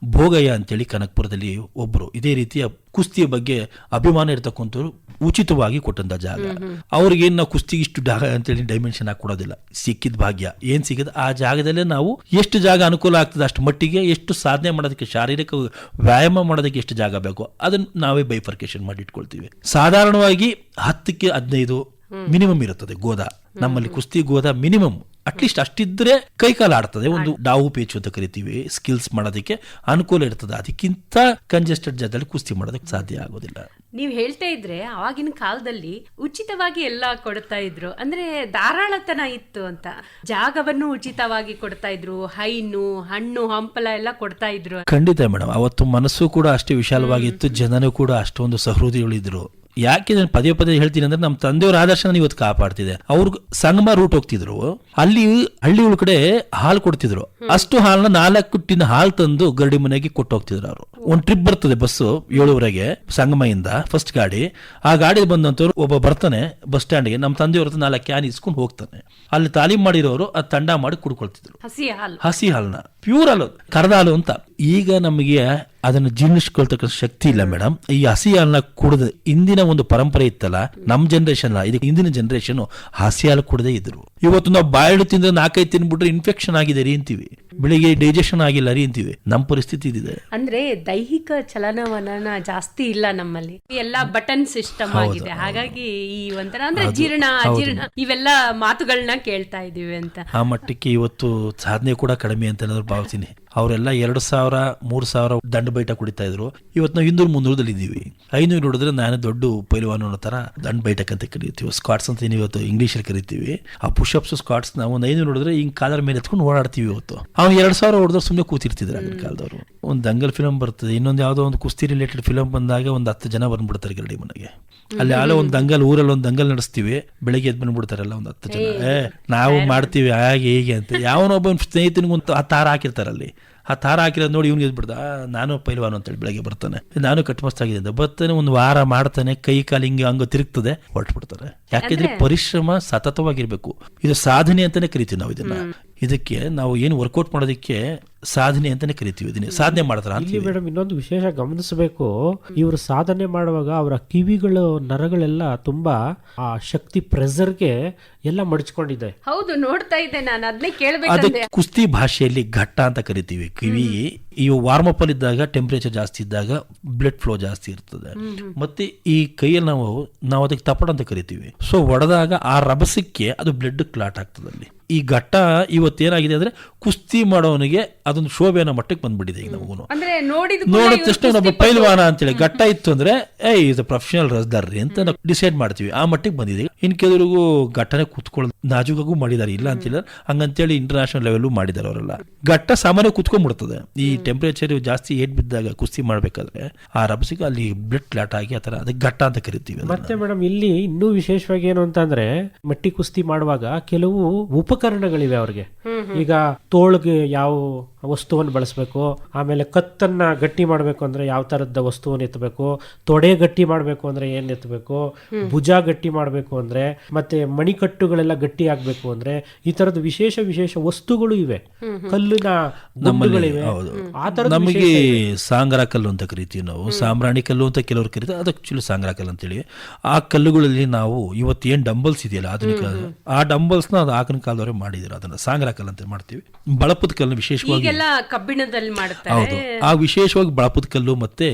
ಭೋಗಯ್ಯ ಅಂತೇಳಿ ಕನಕಪುರದಲ್ಲಿ ಒಬ್ರು. ಇದೇ ರೀತಿಯ ಕುಸ್ತಿಯ ಬಗ್ಗೆ ಅಭಿಮಾನ ಇರತಕ್ಕಂಥವ್ರು ಉಚಿತವಾಗಿ ಕೊಟ್ಟಂತ ಜಾಗ. ಅವ್ರಿಗೆ ನಾವು ಕುಸ್ತಿಗೆ ಇಷ್ಟು ಜಾಗ ಅಂತೇಳಿ ಡೈಮೆನ್ಷನ್ ಹಾಕಿ ಕೊಡೋದಿಲ್ಲ. ಸಿಕ್ಕಿದ ಭಾಗ್ಯ. ಏನ್ ಸಿಕ್ಕಿದ? ಆ ಜಾಗದಲ್ಲೇ ನಾವು ಎಷ್ಟು ಜಾಗ ಅನುಕೂಲ ಆಗ್ತದೆ ಅಷ್ಟು ಮಟ್ಟಿಗೆ ಎಷ್ಟು ಸಾಧನೆ ಮಾಡೋದಕ್ಕೆ ಶಾರೀರಿಕ ವ್ಯಾಯಾಮ ಮಾಡೋದಕ್ಕೆ ಎಷ್ಟು ಜಾಗ ಬೇಕು ಅದನ್ನ ನಾವೇ ಬೈಫರ್ಕೇಶನ್ ಮಾಡಿ ಇಟ್ಕೊಳ್ತೀವಿ. ಸಾಧಾರಣವಾಗಿ ಹತ್ತಕ್ಕೆ ಹದಿನೈದು ಮಿನಿಮಮ್ ಇರುತ್ತದೆ ಗೋದಾ ನಮ್ಮಲ್ಲಿ ಕುಸ್ತಿ ಗೋದಾ ಮಿನಿಮಮ್ ಅಟ್ಲೀಸ್ಟ್ ಅಷ್ಟಿದ್ರೆ ಕೈಕಾಲ ಆಡ್ತದೆ. ಒಂದು ಡಾವು ಪೇಚು ಅಂತ ಕರಿತೀವಿ ಸ್ಕಿಲ್ಸ್ ಮಾಡೋದಕ್ಕೆ ಅನುಕೂಲ ಇರ್ತದೆ. ಅದಕ್ಕಿಂತ ಕಂಜೆಸ್ಟೆಡ್ ಜಾಗದಲ್ಲಿ ಕುಸ್ತಿ ಮಾಡೋದಕ್ಕೆ ಸಾಧ್ಯ ಆಗೋದಿಲ್ಲ. ನೀವು ಹೇಳ್ತಾ ಇದ್ರೆ ಆವಾಗಿನ ಕಾಲದಲ್ಲಿ ಉಚಿತವಾಗಿ ಎಲ್ಲ ಕೊಡ್ತಾ ಇದ್ರು. ಅಂದ್ರೆ ಧಾರಾಳತನ ಇತ್ತು ಅಂತ. ಜಾಗವನ್ನು ಉಚಿತವಾಗಿ ಕೊಡ್ತಾ ಇದ್ರು. ಹೈನು ಹಣ್ಣು ಹಂಪಲ ಎಲ್ಲ ಕೊಡ್ತಾ ಇದ್ರು. ಖಂಡಿತ ಮೇಡಮ್ ಅವತ್ತು ಮನಸ್ಸು ಕೂಡ ಅಷ್ಟೇ ವಿಶಾಲವಾಗಿತ್ತು. ಜನನು ಕೂಡ ಅಷ್ಟೊಂದು ಸಹೃದಯಗಳಿದ್ರು. ಯಾಕೆ ನಾನು ಪದೇ ಪದೇ ಹೇಳ್ತೀನಿ ಅಂದ್ರೆ ನಮ್ಮ ತಂದೆಯವರ ಆದರ್ಶನ ಇವತ್ತು ಕಾಪಾಡ್ತಿದೆ. ಅವ್ರು ಸಂಗಮ ರೂಟ್ ಹೋಗ್ತಿದ್ರು. ಅಲ್ಲಿ ಹಳ್ಳಿ ಕಡೆ ಹಾಲು ಕೊಡ್ತಿದ್ರು. ಅಷ್ಟು ಹಾಲನ್ನ ನಾಲ್ಕು ಟಿನ್ ಹಾಲು ತಂದು ಗರಡಿ ಮನೆಗೆ ಕೊಟ್ಟು ಹೋಗ್ತಿದ್ರು ಅವರು. ಒಂದ್ ಟ್ರಿಪ್ ಬರ್ತದೆ ಬಸ್ಸು ಏಳುವರೆಗೆ ಸಂಗಮಯಿಂದ ಫಸ್ಟ್ ಗಾಡಿ. ಆ ಗಾಡಿ ಬಂದಂತವ್ರು ಒಬ್ಬ ಬರ್ತಾನೆ ಬಸ್ ಸ್ಟ್ಯಾಂಡ್ಗೆ ನಮ್ಮ ತಂದೆಯವ್ರ ನಾಲ್ಕು ಕ್ಯಾನ್ ಇಸ್ಕೊಂಡು ಹೋಗ್ತಾನೆ. ಅಲ್ಲಿ ತಾಲೀಮ್ ಮಾಡಿರೋರು ಆ ತಂಡ ಮಾಡಿ ಕುಡ್ಕೊಳ್ತಿದ್ರು. ಹಸಿ ಹಾಲು. ಹಸಿ ಹಾಲನ್ನ. ಪ್ಯೂರ್ ಹಾಲು ಕರದ ಹಾಲು ಅಂತ. ಈಗ ನಮಗೆ ಅದನ್ನು ಜೀರ್ಣಿಸ್ಕೊಳ್ತಕ್ಕ ಶಕ್ತಿ ಇಲ್ಲ ಮೇಡಮ್ ಈ ಹಸಿ ಹಾಲನ್ನ ಕುಡಿದ ಇಂದಿನ ಒಂದು ಪರಂಪರೆ ಇತ್ತಲ್ಲ, ನಮ್ಮ ಜನರೇಷನ್ ಇದಕ್ಕೆ ಇಂದಿನ ಜನರೇಷನ್ ಹಸಿ ಹಾಲು ಕುಡದೇ ಇದ್ರು. ಇವತ್ತು ನಾವು ಬಾಯಿಡು ತಿಂದ್ರೆ ನಾಲ್ಕೈದು ತಿನ್ಬಿಟ್ರೆ ಇನ್ಫೆಕ್ಷನ್ ಆಗಿದೆ ರೀ ಅಂತೀವಿ. ಬೆಳಿಗ್ಗೆ ಡೈಜೆಷನ್ ಆಗಿಲ್ಲ ರೀ ಅಂತೀವಿ. ನಮ್ಮ ಪರಿಸ್ಥಿತಿ ಇದೆ ಅಂದ್ರೆ ದೈಹಿಕ ಚಲನವಲನ ಜಾಸ್ತಿ ಇಲ್ಲ ನಮ್ಮಲ್ಲಿ. ಎಲ್ಲ ಬಟನ್ ಸಿಸ್ಟಮ್ ಆಗಿದೆ. ಹಾಗಾಗಿ ಈ ಒಂಥರ ಅಂದ್ರೆ ಜೀರ್ಣ ಅಜೀರ್ಣ ಇವೆಲ್ಲ ಮಾತುಗಳನ್ನ ಕೇಳ್ತಾ ಇದೀವಿ ಅಂತ. ಆ ಮಟ್ಟಕ್ಕೆ ಇವತ್ತು ಸಾಧನೆ ಕೂಡ ಕಡಿಮೆ ಅಂತ ಏನಾದ್ರು ಭಾವಿಸ್ತೀನಿ. ಅವರೆಲ್ಲ ಎರಡು ಸಾವಿರ ಮೂರು ಸಾವಿರ ದಂಡ ಬೈಟ ಕುಡಿತಾ ಇದ್ರು. ಇವತ್ತು ನಾವು ಇನ್ನೂರು ಮುನ್ನೂರದಲ್ಲಿ ಇದ್ದೀವಿ. ಐನೂರು ನೋಡಿದ್ರೆ ನಾನು ದೊಡ್ಡ ಪೈಲ್ವಾನ್ ಅನ್ನೋ ತರ ದಂಡ ಬೈಟಕ್ ಅಂತ ಕರಿತೀವಿ. ಸ್ಕಾಟ್ಸ್ ಅಂತ ಇವತ್ತು ಇಂಗ್ಲೀಷಲ್ಲಿ ಕರಿತೀವಿ. ಆ ಪುಷಪ್ಸ್ ಸ್ಕ್ವಾಟ್ಸ್ ನಾವು ಒಂದು ಐನೂರು ನೋಡಿದ್ರೆ ಹಿಂಗ್ ಕಾಲರ್ ಮೇಲೆ ಎತ್ಕೊಂಡು ಓಡಾಡ್ತೀವಿ ಇವತ್ತು. ಅವ್ನು ಎರಡು ಸಾವಿರ ಹೊಡೆದ್ರು ಸುಮ್ಮನೆ ಕೂತಿರ್ತಿದ್ರು ಆಗಿನ ಕಾಲದವರು. ಒಂದು ದಂಗಲ್ ಫಿಲಮ್ ಬರ್ತದೆ ಇನ್ನೊಂದು ಯಾವುದೋ ಒಂದು ಕುಸ್ತಿ ರಿಲೇಟೆಡ್ ಫಿಲಮ್ ಬಂದಾಗ ಒಂದು ಹತ್ತು ಜನ ಬಂದ್ಬಿಡ್ತಾರೆ ಗರಡಿ ಮನೆಗೆ. ಅಲ್ಲಿ ಆಲೋ ಒಂದು ದಂಗಲ್ ಊರಲ್ಲಿ ಒಂದು ದಂಗಲ್ ನಡೆಸ್ತೀವಿ ಬೆಳಿಗ್ಗೆ ಎದ್ದು ಬಂದ್ಬಿಡ್ತಾರಲ್ಲ ಒಂದು ಹತ್ತು ಜನ. ಏ ನಾವು ಮಾಡ್ತೀವಿ ಹಾಗೆ ಹೀಗೆ ಅಂತ. ಯಾವನೊಬ್ಬ ಸ್ನೇಹಿತನಿಗೊಂದು ಆ ತಾರ ಹಾಕಿರ್ತಾರಲ್ಲಿ. ಆ ತಾರ ಹಾಕಿರೋದು ನೋಡಿ ಇವ್ನಿಗೆ ಎದ್ಬಿಡ್ದ ನಾನು ಪೈಲ್ವಾನು ಅಂತೇಳಿ ಬೆಳಗ್ಗೆ ಬರ್ತಾನೆ. ನಾನು ಕಟ್ಮಸ್ತಾಗಿದೆ ಅಂತ ಬರ್ತಾನೆ ಒಂದು ವಾರ ಮಾಡ್ತಾನೆ ಕೈ ಕಾಲು ಹಿಂಗೆ ಹಂಗ ತಿರುಗ್ತದೆ ಹೊರಟ್ಬಿಡ್ತಾರೆ. ಯಾಕೆಂದ್ರೆ ಪರಿಶ್ರಮ ಸತತವಾಗಿರ್ಬೇಕು. ಇದು ಸಾಧನೆ ಅಂತಾನೆ ಕರಿತೀವಿ ನಾವು ಇದನ್ನ. ಇದಕ್ಕೆ ನಾವು ಏನು ವರ್ಕೌಟ್ ಮಾಡೋದಕ್ಕೆ ಸಾಧನೆ ಅಂತಾನೆ ಕರಿತೀವಿ ಇದನ್ನ. ಸಾಧನೆ ಮಾಡ್ತಾರೆ ಇಲ್ಲಿ ಮೇಡಮ್ ಇನ್ನೊಂದು ವಿಶೇಷ ಗಮನಿಸಬೇಕು. ಇವರು ಸಾಧನೆ ಮಾಡುವಾಗ ಅವರ ಕಿವಿಗಳು ನರಗಳೆಲ್ಲ ತುಂಬಾ ಆ ಶಕ್ತಿ ಪ್ರೆಸರ್ಗೆ ಎಲ್ಲ ಮಡಚ್ಕೊಂಡಿದೆ. ಹೌದು ನೋಡ್ತಾ ಇದ್ದೆ ನಾನು ಅದನ್ನೇ ಕೇಳಬೇಕು ಅದು ಕುಸ್ತಿ ಭಾಷೆಯಲ್ಲಿ ಘಟ್ಟ ಅಂತ ಕರಿತೀವಿ. ಕಿವಿ ಇವು ವಾರ್ಮ್ ಅಪ್ ಅಲ್ಲಿ ಇದ್ದಾಗ ಟೆಂಪರೇಚರ್ ಜಾಸ್ತಿ ಇದ್ದಾಗ ಬ್ಲಡ್ ಫ್ಲೋ ಜಾಸ್ತಿ ಇರ್ತದೆ. ಮತ್ತೆ ಈ ಕೈಯಲ್ಲಿ ನಾವು ನಾವು ಅದಕ್ಕೆ ತಪ್ಪಡ ಅಂತ ಕರಿತೀವಿ. ಸೊ ಒಡೆದಾಗ ಆ ರಭಸಕ್ಕೆ ಅದು ಬ್ಲಡ್ ಕ್ಲಾಟ್ ಆಗ್ತದೆ ಅಲ್ಲಿ. ಈ ಘಟ್ಟ ಇವತ್ತೇನಾಗಿದೆ ಅಂದ್ರೆ ಕುಸ್ತಿ ಮಾಡೋವನಿಗೆ ಅದೊಂದು ಶೋಭೆ ಅನ್ನೋ ಮಟ್ಟಕ್ಕೆ ಬಂದ್ಬಿಟ್ಟಿದೆ ಈಗ ನಮಗೂ ಅಂದ್ರೆ ನೋಡಿದ ನೋಡಿದ ತಕ್ಷಣ ನಮ್ಮ ಪೈಲ್ವಾನ ಅಂತೇಳಿ ಘಟ್ಟ ಇತ್ತು ಅಂದ್ರೆ ಏ ಇದು ಪ್ರೊಫೆಷನಲ್ ರಸ್ದಾರ್ರಿ ಅಂತ ನಾವು ಡಿಸೈಡ್ ಮಾಡ್ತೀವಿ. ಆ ಮಟ್ಟಿಗೆ ಬಂದಿದೆ. ಇನ್ ಕೆಲವರಿಗೂ ಘಟ್ಟನೆ ಕೂತ್ಕೊಳ್ಳೋದು. ನಾಜುಕಾಗೂ ಮಾಡಿದ್ದಾರೆ. ಇಲ್ಲ ಅಂತಿಲ್ಲ. ಹಂಗಂತೇಳಿ ಇಂಟರ್ನ್ಯಾಷನಲ್ ಲೆವೆಲ್ಲು ಮಾಡಿದ್ದಾರೆ ಅವರೆಲ್ಲ. ಘಟ್ಟ ಸಾಮಾನ್ಯ ಕುತ್ಕೊಂಡ್ಬಿಡ್ತದೆ. ಈ ಟೆಂಪರೇಚರ್ ಜಾಸ್ತಿ ಏಟ್ ಬಿದ್ದಾಗ ಕುಸ್ತಿ ಮಾಡಬೇಕಾದ್ರೆ ಆ ರಬ್ಸಿಗೆ ಅಲ್ಲಿ ಬ್ಲಡ್ ಕ್ಲಾಟ್ ಆಗಿ ಆ ಥರ ಅದಕ್ಕೆ ಘಟ್ಟ ಅಂತ ಕರಿತೀವಿ ಮತ್ತೆ ಮೇಡಮ್ ಇಲ್ಲಿ ಇನ್ನೂ ವಿಶೇಷವಾಗಿ ಏನು ಅಂತಂದ್ರೆ ಮಟ್ಟಿ ಕುಸ್ತಿ ಮಾಡುವಾಗ ಕೆಲವು ಉಪಕರಣಗಳಿವೆ ಅವ್ರಿಗೆ. ಈಗ ತೋಳ್ಗೆ ಯಾವ ವಸ್ತುವನ್ನು ಬಳಸಬೇಕು ಆಮೇಲೆ ಕತ್ತನ್ನ ಗಟ್ಟಿ ಮಾಡಬೇಕು ಅಂದ್ರೆ ಯಾವ ತರದ ವಸ್ತುವನ್ನು ಎತ್ತಬೇಕು ತೊಡೆ ಗಟ್ಟಿ ಮಾಡಬೇಕು ಅಂದ್ರೆ ಏನ್ ಎತ್ತಬೇಕು ಭುಜ ಗಟ್ಟಿ ಮಾಡಬೇಕು ಅಂದ್ರೆ ಮತ್ತೆ ಮಣಿಕಟ್ಟುಗಳೆಲ್ಲ ಗಟ್ಟಿ ಆಗ್ಬೇಕು ಅಂದ್ರೆ ಈ ತರದ ವಿಶೇಷ ವಿಶೇಷ ವಸ್ತುಗಳು ಇವೆ. ಕಲ್ಲಿನ ಗುಂಡುಗಳಿವೆ ಹೌದು. ಆ ತರದ ನಮಗೆ ಸಾಂಗ್ರ ಕಲ್ಲು ಅಂತ ಕರಿತೀವಿ ನಾವು. ಸಾಂಬ್ರಾಣಿ ಕಲ್ಲು ಅಂತ ಕೆಲವರು ಕರೀತಾರೆ. ಅದು ಆ್ಯಕ್ಚುಲಿ ಸಾಂಗ್ರ ಕಲ್ಲು ಅಂತೇಳಿ. ಆ ಕಲ್ಲುಗಳಲ್ಲಿ ನಾವು ಇವತ್ತು ಏನ್ ಡಂಬಲ್ಸ್ ಇದೆಯಲ್ಲ ಆಧುನಿಕ ಆ ಡಂಬಲ್ಸ್ನ ಅದು ಆಗಿನ ಕಾಲದವರೇ ಮಾಡಿದ್ರು. ಅದನ್ನ ಸಾಂಗ್ರ ಕಲ್ಲು ಅಂತ ಮಾಡ್ತೀವಿ. ಬಳಪದ ಕಲ್ಲು ವಿಶೇಷವಾಗಿ ಕಬ್ಬಿಣದಲ್ಲಿ ಮಾಡ್ತಾರೆ ಹೌದು. ಆ ವಿಶೇಷವಾಗಿ ಬಳಪದ ಕಲ್ಲು ಮತ್ತೆ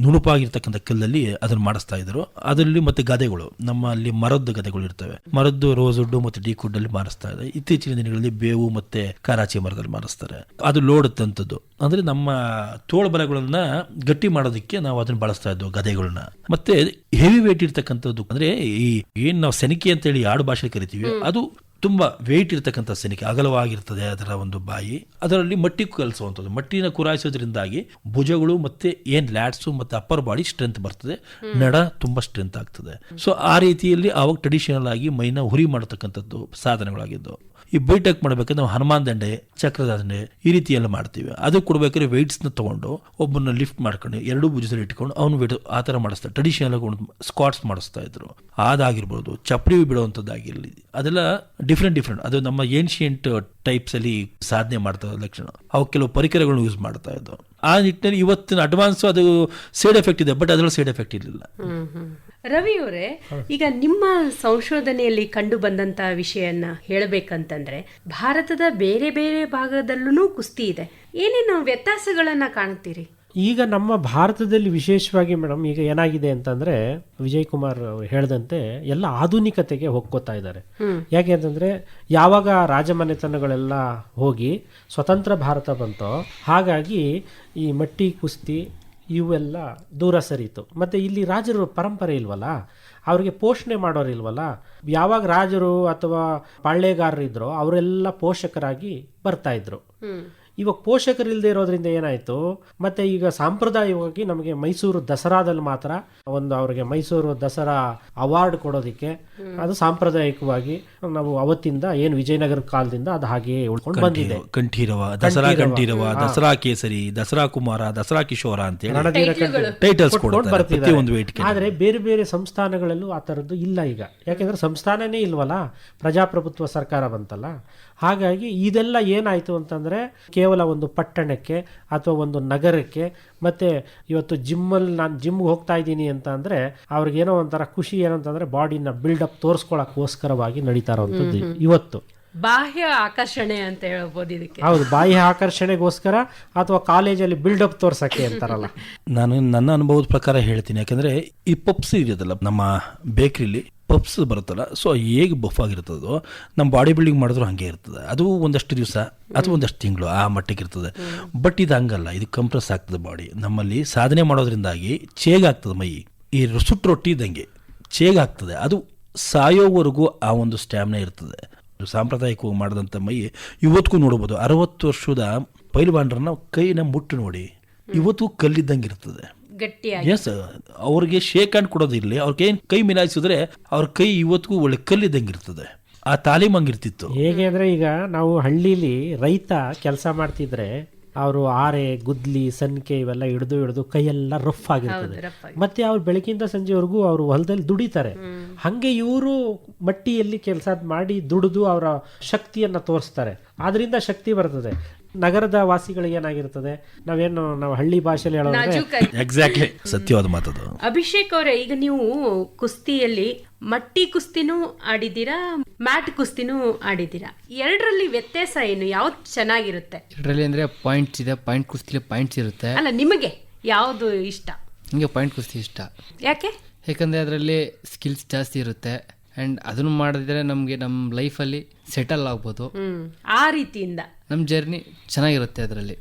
ನುಣುಪಾಗಿರ್ತಕ್ಕಂಥ ಕಲ್ಲಲ್ಲಿ ಅದನ್ನು ಮಾಡಿಸ್ತಾ ಇದ್ರು ಅದರಲ್ಲಿ ಮತ್ತೆ ಗದೆಗಳು ನಮ್ಮ ಅಲ್ಲಿ ಮರದ್ದು ಗದೆಗಳು ಇರ್ತವೆ. ಮರದ್ದು ರೋಸ್ ವುಡ್ ಮತ್ತೆ ಟೀ ಕುಡ್ ಅಲ್ಲಿ ಮಾರಿಸ್ತಾ ಇದೆ ಇತ್ತೀಚಿನ ದಿನಗಳಲ್ಲಿ ಬೇವು ಮತ್ತೆ ಕರಾಚಿ ಮರದಲ್ಲಿ ಮಾರಿಸ್ತಾರೆ ಅದು ಲೋಡ್ ತಂತದ್ದು. ಅಂದ್ರೆ ನಮ್ಮ ತೋಳ್ಬಲಗಳನ್ನ ಗಟ್ಟಿ ಮಾಡೋದಕ್ಕೆ ನಾವು ಅದನ್ನ ಬಳಸ್ತಾ ಇದ್ವು ಗದೆಗಳನ್ನ ಮತ್ತೆ ಹೆವಿ ವೇಟ್ ಇರ್ತಕ್ಕಂಥದ್ದು. ಅಂದ್ರೆ ಈ ಏನ್ ನಾವು ಸೆನಿಕೆ ಅಂತ ಹೇಳಿ ಆಡು ಭಾಷೆ ಕರಿತೀವಿ ಅದು ತುಂಬಾ ವೆಯ್ಟ್ ಇರ್ತಕ್ಕಂಥ ಸೆನಿಕೆ ಅಗಲವಾಗಿರ್ತದೆ ಅದರ ಒಂದು ಬಾಯಿ. ಅದರಲ್ಲಿ ಮಟ್ಟಿ ಕಲಿಸುವಂಥದ್ದು. ಮಟ್ಟಿನ ಕುರಾಯಿಸೋದ್ರಿಂದಾಗಿ ಭುಜಗಳು ಮತ್ತೆ ಏನ್ ಲ್ಯಾಟ್ಸು ಮತ್ತೆ ಅಪ್ಪರ್ ಬಾಡಿ ಸ್ಟ್ರೆಂತ್ ಬರ್ತದೆ. ನಡ ತುಂಬಾ ಸ್ಟ್ರೆಂತ್ ಆಗ್ತದೆ. ಸೊ ಆ ರೀತಿಯಲ್ಲಿ ಅವಾಗ ಟ್ರೆಡಿಷನಲ್ ಆಗಿ ಮೈನ ಹುರಿ ಮಾಡತಕ್ಕಂಥದ್ದು ಸಾಧನೆಗಳಾಗಿದ್ದು. ಈ ಬೈಟಕ್ ಮಾಡ್ಬೇಕಾದ್ರೆ ನಾವು ಹನುಮಾನ್ ದಂಡೆ ಚಕ್ರದಂಡೆ ಈ ರೀತಿ ಎಲ್ಲ ಮಾಡ್ತೀವಿ. ಅದು ಕೊಡ್ಬೇಕಾದ್ರೆ ವೆಯ್ಟ್ಸ್ನ ತಗೊಂಡು ಒಬ್ಬನ ಲಿಫ್ಟ್ ಮಾಡ್ಕೊಂಡು ಎರಡು ಭುಜದಲ್ಲಿ ಇಟ್ಕೊಂಡು ಅವನು ವೇಟ್ ಆ ಥರ ಮಾಡಿಸ್ತಾರೆ ಟ್ರೆಡಿಷನಲ್ ಆಗಿ ಒಂದು ಸ್ಕ್ವಾಟ್ಸ್ ಮಾಡಿಸ್ತಾ ಇದ್ರು. ಅದಾಗಿರ್ಬೋದು ಚಪ್ಪಲಿ ಬಿಡುವಂಥದ್ದಾಗಿರಲಿ. ಅದೆಲ್ಲ ಡಿಫ್ರೆಂಟ್ ಡಿಫ್ರೆಂಟ್ ಅದು ನಮ್ಮ ಏನ್ಷಿಯಂಟ್ ಟೈಪ್ಸಲ್ಲಿ ಸಾಧನೆ ಮಾಡ್ತಾ ಲಕ್ಷಣ. ಅವು ಕೆಲವು ಪರಿಕರಗಳನ್ನು ಯೂಸ್ ಮಾಡ್ತಾ ಇದ್ದವು. ಆ ನಿಟ್ಟಿನಲ್ಲಿ ಇವತ್ತಿನ ಅಡ್ವಾನ್ಸ್ ಅದು ಸೈಡ್ ಎಫೆಕ್ಟ್ ಇದೆ ಬಟ್ ಅದರಲ್ಲಿ ಸೈಡ್ ಎಫೆಕ್ಟ್ ಇರಲಿಲ್ಲ. ರವಿ ಅವರೇ ಈಗ ನಿಮ್ಮ ಸಂಶೋಧನೆಯಲ್ಲಿ ಕಂಡು ಬಂದಂತ ವಿಷಯನ್ನ ಹೇಳಬೇಕಂತಂದ್ರೆ ಭಾರತದ ಬೇರೆ ಬೇರೆ ಭಾಗದಲ್ಲೂ ಕುಸ್ತಿ ಇದೆ. ಏನೇನು ವ್ಯತ್ಯಾಸಗಳನ್ನ ಕಾಣ್ತೀರಿ? ಈಗ ನಮ್ಮ ಭಾರತದಲ್ಲಿ ವಿಶೇಷವಾಗಿ ಮೇಡಮ್ ಈಗ ಏನಾಗಿದೆ ಅಂತಂದ್ರೆ ವಿಜಯ್ ಕುಮಾರ್ ಅವ್ರು ಹೇಳ್ದಂತೆ ಎಲ್ಲ ಆಧುನಿಕತೆಗೆ ಹೋಗ್ಕೋತಾ ಇದ್ದಾರೆ. ಯಾಕೆ ಅಂತಂದ್ರೆ ಯಾವಾಗ ರಾಜಮನೆತನಗಳೆಲ್ಲ ಹೋಗಿ ಸ್ವತಂತ್ರ ಭಾರತ ಬಂತೋ ಹಾಗಾಗಿ ಈ ಮಟ್ಟಿ ಕುಸ್ತಿ ಇವೆಲ್ಲ ದೂರ ಸರಿತು. ಮತ್ತೆ ಇಲ್ಲಿ ರಾಜರು ಪರಂಪರೆ ಇಲ್ವಲ್ಲ? ಅವರಿಗೆ ಪೋಷಣೆ ಮಾಡೋರಿಲ್ವಲ್ಲ ಯಾವಾಗ ರಾಜರು ಅಥವಾ ಪಾಳ್ಯಗಾರರಿದ್ರೋ ಅವರೆಲ್ಲ ಪೋಷಕರಾಗಿ ಬರ್ತಾ ಇದ್ರು. ಇವಾಗ ಪೋಷಕರಿಲ್ಲದೆ ಇರೋದ್ರಿಂದ ಏನಾಯ್ತು? ಮತ್ತೆ ಈಗ ಸಾಂಪ್ರದಾಯಿಕವಾಗಿ ನಮಗೆ ಮೈಸೂರು ದಸರಾದಲ್ಲಿ ಮಾತ್ರ ಒಂದು ಅವರಿಗೆ ಮೈಸೂರು ದಸರಾ ಅವಾರ್ಡ್ ಕೊಡೋದಕ್ಕೆ ಅದು ಸಾಂಪ್ರದಾಯಿಕವಾಗಿ ನಾವು ಅವತ್ತಿಂದ ಏನು ವಿಜಯನಗರ ಕಾಲದಿಂದ ಅದು ಹಾಗೆಯೇ ಉಳ್ಕೊಂಡು ಬಂದಿದೆ. ಕಂಠೀರವ ದಸರಾ ಕಂಠೀರವ. ದಸರಾ ಕೇಸರಿ ದಸರಾ ಕುಮಾರ ದಸರಾ ಕಿಶೋರ ರಣಧೀರ ಟೈಟಲ್ಸ್ ವೇಟ್ಗೆ ಆದ್ರೆ ಬೇರೆ ಬೇರೆ ಸಂಸ್ಥಾನಗಳಲ್ಲೂ ಆ ಥರದ್ದು ಇಲ್ಲ ಈಗ. ಯಾಕೆಂದ್ರೆ ಸಂಸ್ಥಾನನೇ ಇಲ್ವಲ್ಲ? ಪ್ರಜಾಪ್ರಭುತ್ವ ಸರ್ಕಾರ ಬಂತಲ್ಲ? ಹಾಗಾಗಿ ಇದೆಲ್ಲ ಏನಾಯ್ತು ಅಂತಂದ್ರೆ ಕೇವಲ ಒಂದು ಪಟ್ಟಣಕ್ಕೆ ಅಥವಾ ಒಂದು ನಗರಕ್ಕೆ ಮತ್ತೆ ಇವತ್ತು ಜಿಮ್ಮಲ್ಲಿ ನಾನು ಜಿಮ್ಗೆ ಹೋಗ್ತಾ ಇದ್ದೀನಿ ಅಂತ ಅಂದ್ರೆ ಅವ್ರಿಗೇನೋ ಒಂಥರ ಖುಷಿ ಏನಂತಂದ್ರೆ ಬಾಡಿನ ಬಿಲ್ಡಪ್ ತೋರಿಸ್ಕೊಳಕ್ಕೋಸ್ಕರವಾಗಿ ನಡೀತಾ ಇರೋವಂಥದ್ದು ಇವತ್ತು. ಬಾಹ್ಯ ಆಕರ್ಷಣೆ ಅಂತ ಹೇಳ್ಬೋದು ಇದಕ್ಕೆ. ಹೌದು ಬಾಹ್ಯ ಆಕರ್ಷಣೆಗೋಸ್ಕರ ಅಥವಾ ಕಾಲೇಜಲ್ಲಿ ಬಿಲ್ಡಪ್ ತೋರ್ಸಕ್ಕೆ ಅಂತಾರಲ್ಲ. ನಾನು ನನ್ನ ಅನುಭವದ ಪ್ರಕಾರ ಹೇಳ್ತೀನಿ ಯಾಕಂದ್ರೆ ಈ ಪಪ್ಸ್ ಇದೆಯಲ್ಲ ನಮ್ಮ ಬೇಕ್ರಿಲಿ ಪಪ್ಸ್ ಬರುತ್ತಲ್ಲ ಸೊ ಹೇಗೆ ಬಫ್ ಆಗಿರ್ತದೋ ನಮ್ಮ ಬಾಡಿ ಬಿಲ್ಡಿಂಗ್ ಮಾಡಿದ್ರು ಹಾಗೆ ಇರ್ತದೆ. ಅದು ಒಂದಷ್ಟು ದಿವಸ ಅಥವಾ ಒಂದಷ್ಟು ತಿಂಗಳು ಆ ಮಟ್ಟಿಗೆ ಇರ್ತದೆ. ಬಟ್ ಇದು ಹಂಗಲ್ಲ ಇದು ಕಂಪ್ರೆಸ್ ಆಗ್ತದೆ ಬಾಡಿ ನಮ್ಮಲ್ಲಿ ಸಾಧನೆ ಮಾಡೋದ್ರಿಂದಾಗಿ ಚೇಗಾಗ್ತದೆ ಮೈ. ಈ ಸುಟ್ಟು ರೊಟ್ಟಿ ಇದ್ದಂಗೆ ಚೇಗಾಗ್ತದೆ ಅದು ಸಾಯೋವರೆಗೂ ಆ ಒಂದು ಸ್ಟ್ಯಾಮಿನಾ ಇರ್ತದೆ. ಸಾಂಪ್ರದಾಯಿಕವಾಗಿ ಮಾಡಿದಂಥ ಮೈ ಇವತ್ತಿಗೂ ನೋಡ್ಬೋದು. ಅರವತ್ತು ವರ್ಷದ ಪೈಲ್ವಾಂಡ್ರನ್ನ ಕೈನ ಮುಟ್ಟು ನೋಡಿ. ಇವತ್ತು ಕಲ್ಲಿದ್ದಂಗೆ ಇರ್ತದೆ. ಗಟ್ಟಿಯಾಗಿ. ಎಸ್ ಅವ್ರಿಗೆ ಶೇಕ್ ಹ್ಯಾಂಡ್ ಕೊಡೋದಿರಲಿ ಅವ್ರಿಗೆ ಏನ್ ಕೈ ಮಿಲಾಯಿಸಿದ್ರೆ ಅವ್ರ ಕೈ ಇವತ್ತಿಗೂ ಒಳ್ಳೆ ಕಲ್ಲಿದ್ದಂಗೆ ಇರ್ತದೆ. ಆ ತಾಲೀಮ್ ಹಂಗಿರ್ತಿತ್ತು ಹೇಗೆ ಅಂದ್ರೆ ಈಗ ನಾವು ಹಳ್ಳಿಲಿ ರೈತ ಕೆಲಸ ಮಾಡ್ತಿದ್ರೆ ಅವರು ಆರೆ ಗುದ್ಲಿ ಸನ್ಕೆ ಇವೆಲ್ಲ ಹಿಡಿದು ಹಿಡಿದು ಕೈಯೆಲ್ಲ ರಫ್ ಆಗಿರ್ತದೆ. ಮತ್ತೆ ಅವ್ರು ಬೆಳಕಿಂದ ಸಂಜೆವರೆಗೂ ಅವರು ಹೊಲದಲ್ಲಿ ದುಡಿತಾರೆ. ಹಂಗೆ ಇವರು ಮಟ್ಟಿಯಲ್ಲಿ ಕೆಲಸ ಮಾಡಿ ದುಡಿದು ಅವರ ಶಕ್ತಿಯನ್ನ ತೋರಿಸ್ತಾರೆ. ಆದ್ರಿಂದ ಶಕ್ತಿ ಬರ್ತದೆ. ನಗರದ ವಾಸಿಗಳಿಗೆ ಏನಾಗಿರ್ತದೆ ನಾವೇನು ನಾವು ಹಳ್ಳಿ ಭಾಷೆಯಲ್ಲಿ ಹೇಳೋದು ಎಕ್ಸಾಕ್ಟ್ಲಿ ಸತ್ಯವಾದ ಮಾತದು. ಅಭಿಷೇಕ್ ಅವರೇ ಈಗ ನೀವು ಕುಸ್ತಿಯಲ್ಲಿ ಮಟ್ಟಿ ಕುಸ್ತಿನೂ ಆಡಿದ್ದೀರಾ ಮ್ಯಾಟ್ ಕುಸ್ತಿನೂ ಆಡಿದ್ದೀರಾ? ಎರಡರಲ್ಲಿ ವ್ಯತ್ಯಾಸ ಏನು? ಯಾವ್ದು ಚೆನ್ನಾಗಿರುತ್ತೆ? ಎರಡರಲ್ಲಿ ಅಂದ್ರೆ ಪಾಯಿಂಟ್ಸ್ ಇದೆ ಪಾಯಿಂಟ್ ಕುಸ್ತಿಲಿ ಪಾಯಿಂಟ್ಸ್ ಇರುತ್ತೆ. ಅಲ್ಲ ನಿಮಗೆ ಯಾವುದು ಇಷ್ಟ? ನಿಮಗೆ ಪಾಯಿಂಟ್ ಕುಸ್ತಿ ಇಷ್ಟ. ಯಾಕೆ? ಯಾಕಂದ್ರೆ ಅದರಲ್ಲಿ ಸ್ಕಿಲ್ಸ್ ಜಾಸ್ತಿ ಇರುತ್ತೆ. ಅಂಡ್ ಅದನ್ನು ಮಾಡಿದ್ರೆ ನಮಗೆ ನಮ್ಮ ಲೈಫಲ್ಲಿ ಸೆಟಲ್ ಆಗ್ಬೋದು. ಆ ರೀತಿಯಿಂದ. ನಮ್ಮ ಜರ್ನಿ ಚೆನ್ನಾಗಿರುತ್ತೆ ಅದರಲ್ಲಿ.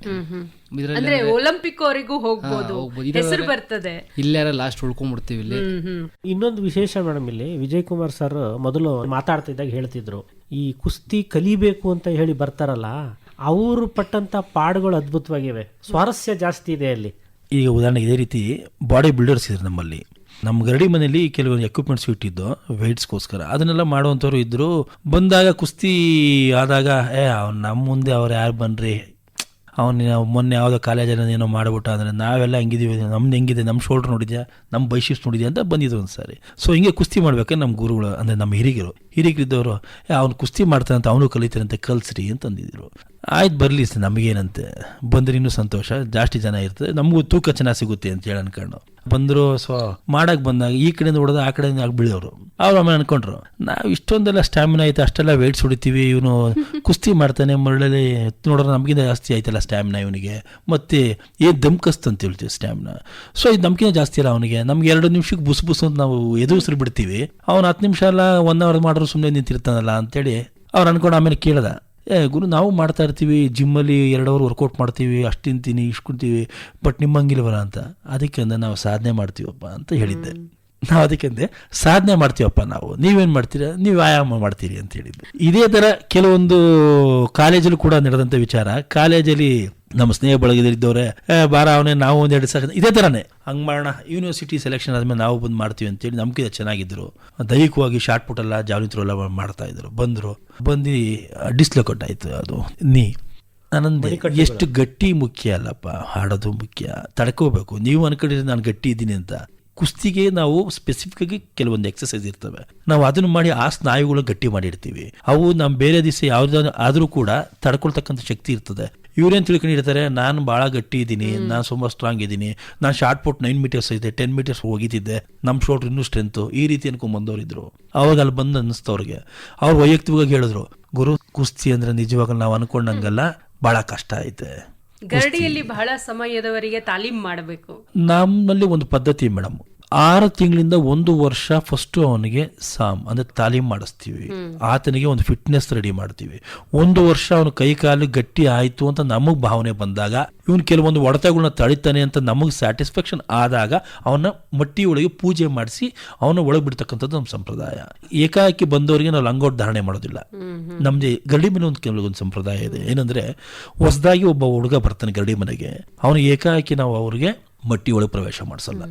ಇದರಲ್ಲಿ ಅಂದ್ರೆ ಒಲಿಂಪಿಕ್ ಅವರಿಗೂ ಹೋಗ್ಬೋದು. ಹೆಸರು ಬರ್ತದೆ. ಇಲ್ಲಾರ ಲಾಸ್ಟ್ ಉಳ್ಕೊಂಡ್ಬಿಡ್ತೀವಿ ಇಲ್ಲಿ. ಇನ್ನೊಂದು ವಿಶೇಷ ಮೇಡಮ್ ಇಲ್ಲಿ ವಿಜಯ್ ಕುಮಾರ್ ಸರ್ ಮೊದಲು ಮಾತಾಡ್ತಿದ್ದಾಗ ಹೇಳ್ತಿದ್ರು ಈ ಕುಸ್ತಿ ಕಲಿಬೇಕು ಅಂತ ಹೇಳಿ ಬರ್ತಾರಲ್ಲ ಅವರು ಪಟ್ಟಂತ ಪಾಡುಗಳು ಅದ್ಭುತವಾಗಿವೆ. ಸ್ವಾರಸ್ಯ ಜಾಸ್ತಿ ಇದೆ ಅಲ್ಲಿ. ಈಗ ಉದಾಹರಣೆ ಇದೇ ರೀತಿ ಬಾಡಿ ಬಿಲ್ಡರ್ಸ್ ಇದ್ರು ನಮ್ಮಲ್ಲಿ. ನಮ್ಮ ಗರಡಿ ಮನೆಯಲ್ಲಿ ಕೆಲವೊಂದು ಎಕ್ವಿಪ್ಮೆಂಟ್ಸ್ ಇಟ್ಟಿದ್ದು ವೆಯ್ಟ್ಸ್ಗೋಸ್ಕರ ಅದನ್ನೆಲ್ಲ ಮಾಡುವಂಥವ್ರು ಇದ್ದರು ಬಂದಾಗ ಕುಸ್ತಿ ಆದಾಗ, ಏ, ಅವ್ನು ನಮ್ಮ ಮುಂದೆ ಅವ್ರು ಯಾರು ಬನ್ರಿ? ಅವನು ಮೊನ್ನೆ ಯಾವುದೋ ಕಾಲೇಜಲ್ಲಿ ಏನೋ ಮಾಡಿಬಿಟ್ಟ ಅಂದರೆ ನಾವೆಲ್ಲ ಹೆಂಗಿದೀವಿ ನಮ್ದು ಹೆಂಗಿದೆ? ನಮ್ಮ ಶೋಲ್ಡ್ರ್ ನೋಡಿದ್ಯಾ? ನಮ್ಮ ಬೈಶಿಪ್ಸ್ ನೋಡಿದ್ಯಾ? ಅಂತ ಬಂದಿದ್ದು ಒಂದು ಸಾರಿ ಸೊ ಹಿಂಗೆ ಕುಸ್ತಿ ಮಾಡ್ಬೇಕಾದ್ರೆ ನಮ್ಮ ಗುರುಗಳು, ಅಂದರೆ ನಮ್ಮ ಹಿರಿಗರು. ಹಿರಿಗರಿದ್ದವರು ಅವ್ನು ಕುಸ್ತಿ ಮಾಡ್ತಾನಂತ ಅವನು ಕಲಿತಾನಂತೆ ಕಲ್ಸ್ರಿ ಅಂತ ಅಂದಿದ್ರು ಆಯ್ತು ಬರಲಿ ನಮಗೇನಂತೆ. ಬಂದ್ರೆ ಇನ್ನೂ ಸಂತೋಷ ಜಾಸ್ತಿ ಜನ ಇರ್ತದೆ ನಮಗೂ ತೂಕ ಚೆನ್ನಾಗಿ ಸಿಗುತ್ತೆ ಅಂತ ಹೇಳಿ ಅನ್ಕೊಂಡು. ಬಂದರು ಸೊ ಮಾಡಕ್ಕೆ ಬಂದಾಗ ಈ ಕಡೆಯಿಂದ ಹೊಡೆದ ಆ ಕಡೆಯಿಂದ ಆಗಿ ಬೀಳೋರು ಅವ್ರು ಆಮೇಲೆ ಅನ್ಕೊಂಡ್ರು ನಾವು ಇಷ್ಟೊಂದೆಲ್ಲ ಸ್ಟ್ಯಾಮಿನಾ ಐತೆ ಅಷ್ಟೆಲ್ಲ ವೇಟ್ಸ್ ಹೊಡಿತೀವಿ ಇವನು ಕುಸ್ತಿ ಮಾಡ್ತಾನೆ ಮರಳಲ್ಲಿ ನೋಡಿದ್ರೆ ನಮಗಿಂತ ಜಾಸ್ತಿ ಆಯ್ತಲ್ಲ ಸ್ಟ್ಯಾಮಿನಾ ಇವನಿಗೆ. ಮತ್ತೆ ಏನ್ ದಮ್ಕಸ್ತು ಅಂತ ಹೇಳ್ತೀವಿ ಸ್ಟ್ಯಾಮಿನಾ ಸೊ ಇದು ನಮ್ಗಿಂತ ಜಾಸ್ತಿ ಇಲ್ಲ ಅವನಿಗೆ. ನಮ್ಗೆ ಎರಡು ನಿಮಿಷಕ್ಕೆ ಬುಸ್ ಬುಸ್ ಅಂತ ನಾವು ಎದುರಿಸ್ರು ಬಿಡ್ತೀವಿ. ಅವ್ನು ಹತ್ತು ನಿಮಿಷ ಎಲ್ಲ ಒನ್ ಅವರ್ ಮಾಡಿದ್ರು ಸುಮ್ಮನೆ ನಿಂತಿರ್ತಾನಲ್ಲ ಅಂತೇಳಿ ಅವ್ರು ಅನ್ಕೊಂಡು ಆಮೇಲೆ ಕೇಳ್ದ. ಏ, ಗುರು, ನಾವು ಮಾಡ್ತಾ ಇರ್ತೀವಿ, ಜಿಮ್ಮಲ್ಲಿ ಎರಡು ಅವರ್ ವರ್ಕೌಟ್ ಮಾಡ್ತೀವಿ, ಅಷ್ಟು ತಿಂತೀನಿ, ಇಷ್ಟು ಕುಂತೀವಿ ಬಟ್ ನಿಮ್ಮಂಗಿಲ್ವಲ್ಲ ಅಂತ. ಅದಕ್ಕೆ ಅಂದ, ನಾವು ಸಾಧನೆ ಮಾಡ್ತೀವಪ್ಪ ಅಂತ ಹೇಳಿದ್ದೆ. ನಾವು ಅದಕ್ಕೆ ಅಂದೆ ಸಾಧನೆ ಮಾಡ್ತೀವಪ್ಪ ನಾವು. ನೀವೇನು ಮಾಡ್ತೀರಾ? ನೀವು ವ್ಯಾಯಾಮ ಮಾಡ್ತೀರಿ ಅಂತ ಹೇಳಿದ್ದು. ಇದೇ ಥರ ಕೆಲವೊಂದು ಕಾಲೇಜಲ್ಲೂ ಕೂಡ ನಡೆದಂಥ ವಿಚಾರ. ಕಾಲೇಜಲ್ಲಿ ನಮ್ಮ ಸ್ನೇಹ ಬಳಗದಲ್ಲಿದ್ದವ್ರೆ ಬಾರ ಅವನೇ ನಾವು ಒಂದು ಎರಡು ಸಾಕು ಇದೇ ಥರನೇ ಹಂಗೆ ಮಾಡೋಣ ಯೂನಿವರ್ಸಿಟಿ ಸೆಲೆಕ್ಷನ್ ಆದಮೇಲೆ ನಾವು ಬಂದು ಮಾಡ್ತೀವಿ ಅಂತೇಳಿ ನಮ್ಗೆ ಚೆನ್ನಾಗಿದ್ರು. ದೈಹಿಕವಾಗಿ ಶಾರ್ಟ್ ಪುಟ್ ಎಲ್ಲ ಜಾವಲಿನ್ ಥ್ರೋ ಎಲ್ಲ ಮಾಡ್ತಾ ಇದ್ರು. ಬಂದರು. ಬಂದು ಡಿಸ್ಲೊಕಟ್ ಆಯಿತು ಅದು. ನೀ ನಾನಂದೆ ಎಷ್ಟು ಗಟ್ಟಿ ಮುಖ್ಯ ಅಲ್ಲಪ್ಪ ಹಾಡೋದು ಮುಖ್ಯ. ತಡ್ಕೋಬೇಕು. ನೀವು ಅನ್ಕೊಂಡಿದ್ರೆ ನಾನು ಗಟ್ಟಿ ಇದ್ದೀನಿ ಅಂತ. ಕುಸ್ತಿಗೆ ನಾವು ಸ್ಪೆಸಿಫಿಕ್ ಆಗಿ ಕೆಲವೊಂದು ಎಕ್ಸಸೈಸ್ ಇರ್ತವೆ. ನಾವು ಅದನ್ನು ಮಾಡಿ ಆ ಸ್ನಾಯುಗಳು ಗಟ್ಟಿ ಮಾಡಿರ್ತೀವಿ. ಅವು ನಮ್ಮ ಬೇರೆ ದಿವಸ ಯಾವ್ದಾದ್ರು ಆದರೂ ಕೂಡ ತಡ್ಕೊಳ್ತಕ್ಕಂಥ ಶಕ್ತಿ ಇರ್ತದೆ. ಇವ್ರೇನು ತಿಳ್ಕೊಂಡಿರ್ತಾರೆ ನಾನು ಭಾಳ ಗಟ್ಟಿ ಇದ್ದೀನಿ ನಾನು ತುಂಬ ಸ್ಟ್ರಾಂಗ್ ಇದ್ದೀನಿ ನಾನು ಶಾರ್ಟ್ ಪುಟ್ ನೈನ್ ಮೀಟರ್ಸ್ ಇದೆ ಟೆನ್ ಮೀಟರ್ಸ್ ಹೋಗಿದ್ದೆ ನಮ್ಮ ಶೋಲ್ಡ್ರ್ ಇನ್ನೂ ಸ್ಟ್ರೆಂತು ಈ ರೀತಿ ಅನ್ಕೊಂಡ್ ಬಂದವರಿದ್ರು. ಅವಾಗ ಅಲ್ಲಿ ಬಂದು ಅನ್ನಿಸ್ತು ಅವ್ರಿಗೆ. ಅವ್ರು ವೈಯಕ್ತಿಕವಾಗಿ ಹೇಳಿದ್ರು ಗುರು ಕುಸ್ತಿ ಅಂದ್ರೆ ನಿಜವಾಗ್ಲೂ ನಾವು ಅನ್ಕೊಂಡಂಗಲ್ಲ ಭಾಳ ಕಷ್ಟ ಐತೆ. ಗರಡಿಯಲ್ಲಿ ಬಹಳ ಸಮಯದವರೆಗೆ ತಾಲೀಮ್ ಮಾಡಬೇಕು. ನಮ್ಮಲ್ಲಿ ಒಂದು ಪದ್ಧತಿ ಮೇಡಮ್. ಆರು ತಿಂಗಳಿಂದ ಒಂದು ವರ್ಷ ಫಸ್ಟು ಅವನಿಗೆ ಸಾಮ್ ಅಂದ್ರೆ ತಾಲೀಮ್ ಮಾಡಿಸ್ತೀವಿ. ಆತನಿಗೆ ಒಂದು ಫಿಟ್ನೆಸ್ ರೆಡಿ ಮಾಡ್ತೀವಿ. ಒಂದು ವರ್ಷ ಅವನ ಕೈ ಕಾಲು ಗಟ್ಟಿ ಆಯಿತು ಅಂತ ನಮಗೆ ಭಾವನೆ ಬಂದಾಗ ಇವನು ಕೆಲವೊಂದು ಹೊಡೆತಗಳನ್ನ ತಳಿತಾನೆ ಅಂತ ನಮಗೆ ಸ್ಯಾಟಿಸ್ಫ್ಯಾಕ್ಷನ್ ಆದಾಗ ಅವನ ಮಟ್ಟಿ ಒಳಗೆ ಪೂಜೆ ಮಾಡಿಸಿ ಅವನ ಒಳಗೆ ಬಿಡ್ತಕ್ಕಂಥದ್ದು ನಮ್ಮ ಸಂಪ್ರದಾಯ. ಏಕಾಏಕಿ ಬಂದವರಿಗೆ ನಾವು ಲಂಗೋಟ್ ಧಾರಣೆ ಮಾಡೋದಿಲ್ಲ. ನಮ್ದು ಗರಡಿ ಮನೆ ಒಂದು ಕೆಲವೊಂದು ಸಂಪ್ರದಾಯ ಇದೆ. ಏನಂದ್ರೆ ಹೊಸದಾಗಿ ಒಬ್ಬ ಹುಡುಗ ಬರ್ತಾನೆ ಗರಡಿ ಮನೆಗೆ. ಅವನು ಏಕಾಏಕಿ ನಾವು ಅವ್ರಿಗೆ ಮಟ್ಟಿ ಒಳಗೆ ಪ್ರವೇಶ ಮಾಡಿಸಲ್ಲ.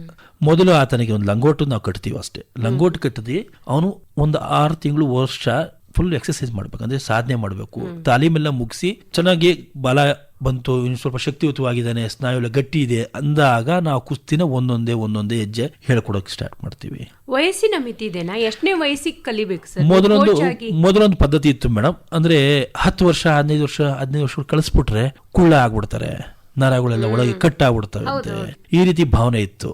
ಮೊದಲು ಆತನಿಗೆ ಒಂದು ಲಂಗೋಟು ನಾವು ಕಟ್ತೀವಿ ಅಷ್ಟೇ. ಲಂಗೋಟು ಕಟ್ಟಿದಿ ಅವನು ಒಂದು ಆರು ತಿಂಗಳು ವರ್ಷ ಫುಲ್ ಎಕ್ಸರ್ಸೈಸ್ ಮಾಡ್ಬೇಕು. ಅಂದ್ರೆ ಸಾಧನೆ ಮಾಡಬೇಕು. ತಾಲೀಮೆಲ್ಲ ಮುಗಿಸಿ ಚೆನ್ನಾಗಿ ಬಲ ಬಂತು ಇನ್ನು ಸ್ವಲ್ಪ ಶಕ್ತಿಯುತವಾಗಿದ್ದಾನೆ ಸ್ನಾಯು ಎಲ್ಲ ಗಟ್ಟಿ ಇದೆ ಅಂದಾಗ ನಾವು ಕುಸ್ತಿನ ಒಂದೊಂದೇ ಒಂದೊಂದೇ ಹೆಜ್ಜೆ ಹೇಳ್ಕೊಡೋಕೆ ಸ್ಟಾರ್ಟ್ ಮಾಡ್ತೀವಿ. ವಯಸ್ಸಿನ ಮಿತಿ ಇದೆನಾ? ಎಷ್ಟನೇ ವಯಸ್ಸಿಗೆ ಕಲಿಬೇಕು ಸರ್? ಮೊದಲೊಂದು ಮೊದಲೊಂದು ಪದ್ಧತಿ ಇತ್ತು ಮೇಡಮ್ ಅಂದ್ರೆ ಹತ್ತು ವರ್ಷ ಹದಿನೈದು ವರ್ಷ ಹದಿನೈದು ವರ್ಷ ಕಳಿಸ್ಬಿಟ್ರೆ ಕುಳ್ಳ ಆಗ್ಬಿಡ್ತಾರೆ. ನರಗಳೆಲ್ಲ ಒಳಗೆ ಕಟ್ಟಾಗ್ಬಿಡ್ತವೆ ಅಂತೆ. ಈ ರೀತಿ ಭಾವನೆ ಇತ್ತು.